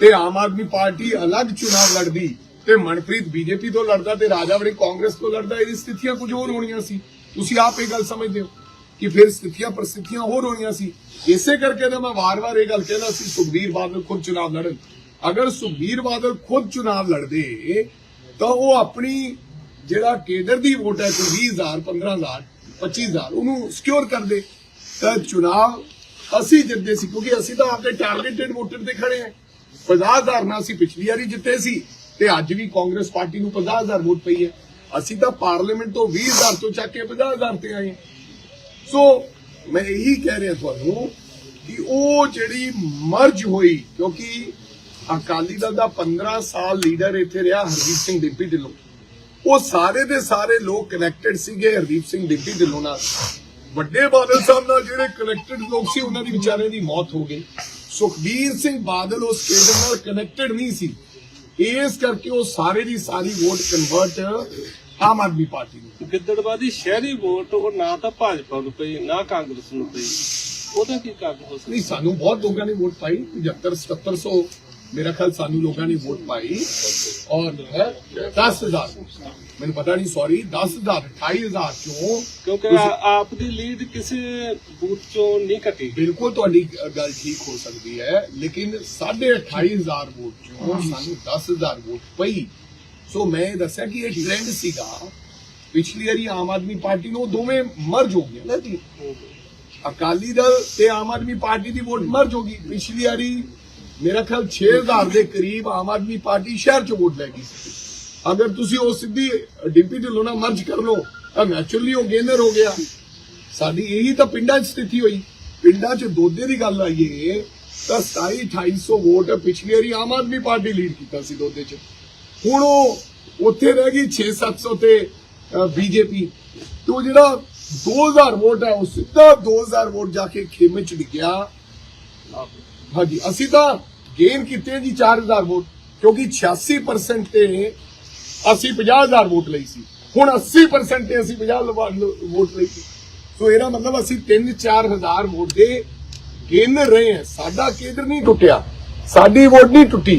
ਤੇ ਆਮ ਆਦਮੀ ਪਾਰਟੀ ਅਲੱਗ ਚੁਣਾਵ ਲੜਦੀ ਤੇ ਮਨਪ੍ਰੀਤ ਬੀਜੇਪੀ ਤੋਂ ਲੜਦਾ ਤੇ ਰਾਜਾ ਵੜੀ ਕਾਂਗਰਸ ਤੋਂ ਲੜਦਾ ਇਹਦੀ ਸਥਿਤੀਆਂ ਕੁਝ ਹੋਰ ਹੋਣੀਆਂ ਸੀ। ਤੁਸੀਂ ਆਪ ਇਹ ਗੱਲ ਸਮਝਦੇ ਹੋ ਕਿ ਫਿਰ ਸਥਿਤੀਆਂ ਪ੍ਰਸਥਿਤੀਆਂ ਹੋਰ ਹੋਣੀਆਂ ਸੀ। ਇਸੇ ਕਰਕੇ ਤਾਂ ਮੈਂ ਵਾਰ-ਵਾਰ ਇਹ ਗੱਲ ਕਹਿੰਦਾ ਸੀ ਸੁਖਬੀਰ ਬਾਦਲ ਖੁਦ ਚੁਣਾਵ ਲੜਨ। ਅਗਰ ਸੁਖਬੀਰ ਬਾਦਲ ਖੁਦ ਚੁਣਾਵ ਲੜਦੇ, ਤਾਂ ਉਹ ਆਪਣੀ ਜਿਹੜਾ ਕੇਡਰ ਦੀ ਵੋਟ ਹੈ ਕੋਈ 20000 15000 25000 ਉਹਨੂੰ ਸਿਕਿਉਰ ਕਰਦੇ। ਤਾਂ ਚੁਣਾਵ ਅਸੀਂ ਜਿੱਤਦੇ ਸੀ, ਕਿਉਂਕਿ ਅਸੀਂ ਤਾਂ ਆਪਣੇ ਟਾਰਗੇਟਡ ਵੋਟਰ ਤੇ ਖੜੇ ਹਾਂ। 50000 ਨਾਲ ਅਸੀਂ ਪਿਛਲੀ ਵਾਰੀ ਜਿੱਤੇ ਸੀ, ਤੇ ਅੱਜ ਵੀ ਕਾਂਗਰਸ ਪਾਰਟੀ ਨੂੰ 50000 ਵੋਟ ਪਈ ਹੈ। ਅਸੀਂ ਤਾਂ ਪਾਰਲੀਮੈਂਟ ਤੋਂ 20000 ਤੋਂ ਚੱਕ ਕੇ 50000 ਤੇ ਆਏ ਸੋ ਮੈਂ ਇਹੀ ਕਹਿ ਰਿਹਾ ਤੁਹਾਨੂੰ ਕਿ ਉਹ ਜਿਹੜੀ ਮਰਜ ਹੋਈ, ਕਿਉਂਕਿ ਅਕਾਲੀ ਦਲ ਦਾ 15 ਸਾਲ ਲੀਡਰ ਇੱਥੇ ਰਿਹਾ ਹਰਦੀਪ ਸਿੰਘ ਡਿੰਪੀ ਢਿੱਲੋਂ। ਉਹ ਸਾਰੇ ਦੇ ਸਾਰੇ ਲੋਕ ਕਨੈਕਟਡ ਸੀਗੇ ਹਰਦੀਪ ਸਿੰਘ ਡਿੰਪੀ ਢਿੱਲੋਂ ਨਾਲ। ਵੱਡੇ ਬਾਦਲ ਸਾਹਿਬ ਨਾਲ ਜਿਹੜੇ ਕਨੈਕਟਡ ਲੋਕ ਸੀ ਉਹਨਾਂ ਦੀ ਵਿਚਾਰਿਆਂ ਦੀ ਮੌਤ ਹੋ ਗਈ। ਸੁਖਬੀਰ ਸਿੰਘ ਬਾਦਲ ਉਸ ਕੇਡਰ ਨਾਲ ਕਨੈਕਟਡ ਨਹੀਂ ਸੀ। ਇਸ ਕਰਕੇ ਉਹ ਸਾਰੇ ਦੀ ਸਾਰੀ vote convert Aam Aadmi party ਨੂੰ। ਗਿੱਦੜਬਾਹ ਦੀ ਸ਼ਹਿਰੀ ਵੋਟ ਉਹ ਨਾ ਤਾਂ ਭਾਜਪਾ ਨੂੰ ਪਈ ਨਾ ਕਾਂਗਰਸ ਨੂੰ ਪਈ। ਉਹਦਾ ਕੀ ਕਾਰਨ ਹੋ ਸਕਦਾ? ਨਹੀਂ ਸਾਨੂੰ ਬਹੁਤ ਲੋਕਾਂ ਨੇ ਵੋਟ ਪਾਈ 75 7700 ਮੇਰਾ ਖਿਆਲ ਸਾਨੂੰ ਲੋਕਾਂ ਨੇ ਵੋਟ ਪਾਈ ਔਰ 10000 ਮੈਨੂੰ ਪਤਾ ਨਹੀਂ ਸੌਰੀ 10000 28000 ਚੋਂ ਕਿਉਂਕਿ ਆਪ ਦੀ ਲੀਡ ਕਿਸੇ ਬੂਥ ਚੋਂ ਨਹੀਂ ਘਟੀ ਬਿਲਕੁਲ ਤੁਹਾਡੀ ਗੱਲ ਠੀਕ ਹੋ ਸਕਦੀ ਹੈ ਲੇਕਿਨ 28500 ਵੋਟ ਚੋਂ ਸਾਨੂੰ 10000 ਵੋਟ ਪਈ ਸੋ ਮੈਂ ਦੱਸਿਆ ਕਿ ਇਹ ਟ੍ਰੈਂਡ ਸੀਗਾ ਪਿਛਲੀ ਵਾਰੀ ਆਮ ਆਦਮੀ ਪਾਰਟੀ ਨੂੰ ਦੋਵੇਂ ਮਰਜ ਹੋ ਗਏ ਨਾ ਜੀ ਅਕਾਲੀ ਦਲ ਤੇ ਆਮ ਆਦਮੀ ਪਾਰਟੀ ਦੀ ਵੋਟ ਮਰਜ ਹੋ ਗਈ ਪਿਛਲੀ ਵਾਰੀ ਮੇਰਾ ਖਿਆਲ 6000 ਦੇ ਕਰੀਬ ਆਮ ਆਦਮੀ ਪਾਰਟੀ ਸ਼ਹਿਰ ਚ ਵੋਟ ਲੈ ਗਈ ਸੀ। ਅਗਰ ਤੁਸੀਂ ਉਹ ਸਿੱਧੀ ਡਿੰਪੀ ਢਿੱਲੋਂ ਨਾਲ ਮਰਜ ਕਰ ਲਓ, ਤਾਂ ਨੈਚੁਰਲੀ ਉਹ ਗੇਨਰ ਹੋ ਗਿਆ। ਸਾਡੀ ਇਹੀ ਤਾਂ ਪਿੰਡਾਂ 'ਚ ਸਥਿਤੀ ਹੋਈ। ਪਿੰਡਾਂ 'ਚ ਦੋਦੇ ਦੀ ਗੱਲ ਆਈਏ ਤਾਂ 27 2800 ਵੋਟ ਪਿਛਲੀ ਵਾਰੀ ਆਮ ਆਦਮੀ ਪਾਰਟੀ ਲੀਡ ਕੀਤਾ ਸੀ ਦੋਦੇ 'ਚ। ਹੁਣ ਉਹ ਉੱਥੇ ਰਹਿ ਗਈ 6-700 ਤੇ ਬੀਜੇਪੀ। ਤੇ ਉਹ ਜਿਹੜਾ 2000 ਵੋਟ ਹੈ, ਉਹ ਸਿੱਧਾ 2000 ਵੋਟ ਜਾ ਕੇ ਖੇਮੇ 'ਚ ਡਿੱਗਿਆ। ਹਾਂਜੀ, ਅਸੀਂ ਤਾਂ ਗੇਨ ਕੀਤੇ ਜੀ 4000 ਵੋਟ ਕਿਉਂਕਿ 86% ਤੇ ਅਸੀਂ 50000 ਵੋਟ ਲਈ ਸੀ। ਹੁਣ 80% ਤੇ ਅਸੀਂ 50 ਲਵਾ- ਵੋਟ ਲਈ ਸੀ। ਸੋ ਇਹਦਾ ਮਤਲਬ ਅਸੀਂ 3-4000 ਵੋਟ ਦੇ ਗੇਨਰ ਰਹੇ ਹਾਂ। ਸਾਡਾ ਕੇਂਦਰ ਨਹੀਂ ਟੁੱਟਿਆ ਸਾਡੀ ਵੋਟ ਨਹੀਂ ਟੁੱਟੀ।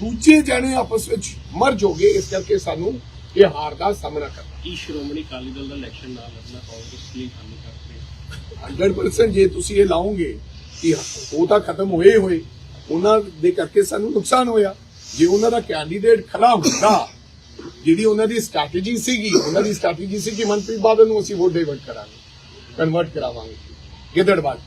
ਦੂਜੇ ਜਾਣੇ ਆਪਸ ਵਿੱਚ ਮਰਜ ਹੋ ਗਏ ਇਸ ਕਰਕੇ ਸਾਨੂੰ ਇਹ ਹਾਰ ਦਾ ਸਾਹਮਣਾ ਕਰਨਾ। ਕੀ ਸ਼੍ਰੋਮਣੀ ਅਕਾਲੀ ਦਲ ਦਾ ਇਲੈਕਸ਼ਨ ਨਾ ਲੜਨਾ ਕਾਂਗਰਸ ਲਈ ਹਾਨੀ ਕਰਦੇ 100% ਜੇ ਤੁਸੀਂ ਇਹ ਲਾਓਗੇ ਕਿ ਉਹ ਤਾਂ ਖਤਮ ਹੋਏ ਹੋਏ ਉਹਨਾਂ ਦੇ ਕਰਕੇ ਸਾਨੂੰ ਨੁਕਸਾਨ ਹੋਇਆ। ਜੇ ਉਹਨਾਂ ਦਾ ਕੈਂਡੀਡੇਟ ਖੜਾ ਹੁੰਦਾ, ਜਿਹੜੀ ਉਹਨਾਂ ਦੀ ਸਟ੍ਰੈਟਜੀ ਸੀਗੀ, ਉਹਨਾਂ ਦੀ ਸਟ੍ਰੈਟਜੀ ਸੀ ਕਿ ਮਨਪ੍ਰੀਤ ਬਾਦਲ ਨੂੰ ਅਸੀਂ ਵੋਟ ਡਾਈਵਰਟ ਕਰਾਂਗੇ ਕਨਵਰਟ ਕਰਾਵਾਂਗੇ ਗਿੱਦੜਬਾਦ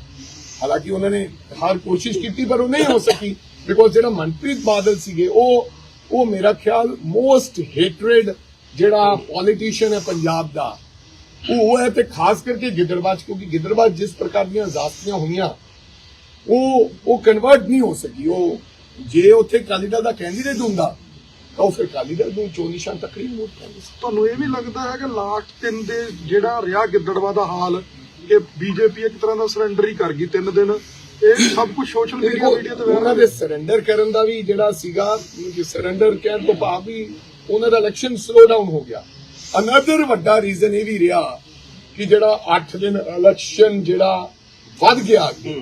ਹਾਲਾਂਕਿ ਉਹਨਾਂ ਨੇ ਹਰ ਕੋਸ਼ਿਸ਼ ਕੀਤੀ, ਪਰ ਉਹ ਨਹੀਂ ਹੋ ਸਕੀ ਬਿਕੋਜ਼ ਜਿਹੜਾ ਮਨਪ੍ਰੀਤ ਬਾਦਲ ਸੀਗੇ, ਉਹ ਉਹ ਮੇਰਾ ਖਿਆਲ ਮੋਸਟ ਹੇਟਰੇਡ ਜਿਹੜਾ ਪੋਲੀਟੀਸ਼ੀਅਨ ਹੈ ਪੰਜਾਬ ਦਾ, ਉਹ ਹੈ ਤੇ ਖਾਸ ਕਰਕੇ ਗਿੱਦੜਬਾਦ ਕਿਉਂਕਿ ਗਿੱਦੜਬਾਦ ਜਿਸ ਪ੍ਰਕਾਰ ਦੀਆਂ ਜ਼ਾਸਤੀਆਂ ਹੋਈਆਂ ਉਹ ਉਹ ਕਨਵਰਟ ਨਹੀਂ ਹੋ ਸਕੀ। ਉਹ ਜੇ ਉੱਥੇ ਅਕਾਲੀ ਦਲ ਦਾ ਕੈਂਡੀਡੇਟ ਹੁੰਦਾ ਤਾਂ ਉਹ ਫਿਰ ਅਕਾਲੀ ਦਲ ਨੂੰ ਚੋਣ ਨਿਸ਼ਾਨ ਤਕਰੀਬ ਵੋਟ ਪਾਉਂਦੇ। ਸੀ ਤੁਹਾਨੂੰ ਇਹ ਵੀ ਲੱਗਦਾ ਹੈ ਕਿ ਲਾਸਟ ਤਿੰਨ ਦੇ ਜਿਹੜਾ ਰਿਹਾ ਗਿੱਦੜਵਾ ਦਾ ਹਾਲ ਕਿ ਬੀਜੇਪੀ ਇੱਕ ਤਰ੍ਹਾਂ ਦਾ ਸਰੈਂਡਰ ਹੀ ਕਰ ਗਈ ਤਿੰਨ ਦਿਨ। ਇਹ ਸਭ ਕੁਝ ਸੋਸ਼ਲ ਮੀਡੀਆ ਮੀਡੀਆ ਤੇ ਉਹਨਾਂ ਵਾਇਰਲ ਦੇ ਸਰੈਂਡਰ ਕਰਨ ਦਾ ਵੀ ਜਿਹੜਾ ਸੀਗਾ ਕਿ ਸਰੈਂਡਰ ਕਹਿਣ ਤੋਂ ਭਾਵ ਵੀ ਉਹਨਾਂ ਦਾ ਇਲੈਕਸ਼ਨ ਸਲੋ ਡਾਊਨ ਹੋ ਗਿਆ। ਅਨਦਰ ਵੱਡਾ ਰੀਜ਼ਨ ਇਹ ਵੀ ਰਿਹਾ ਕਿ ਜਿਹੜਾ 8 ਦਿਨ ਇਲੈਕਸ਼ਨ ਜਿਹੜਾ ਵੱਧ ਗਿਆ ਅੱਗੇ।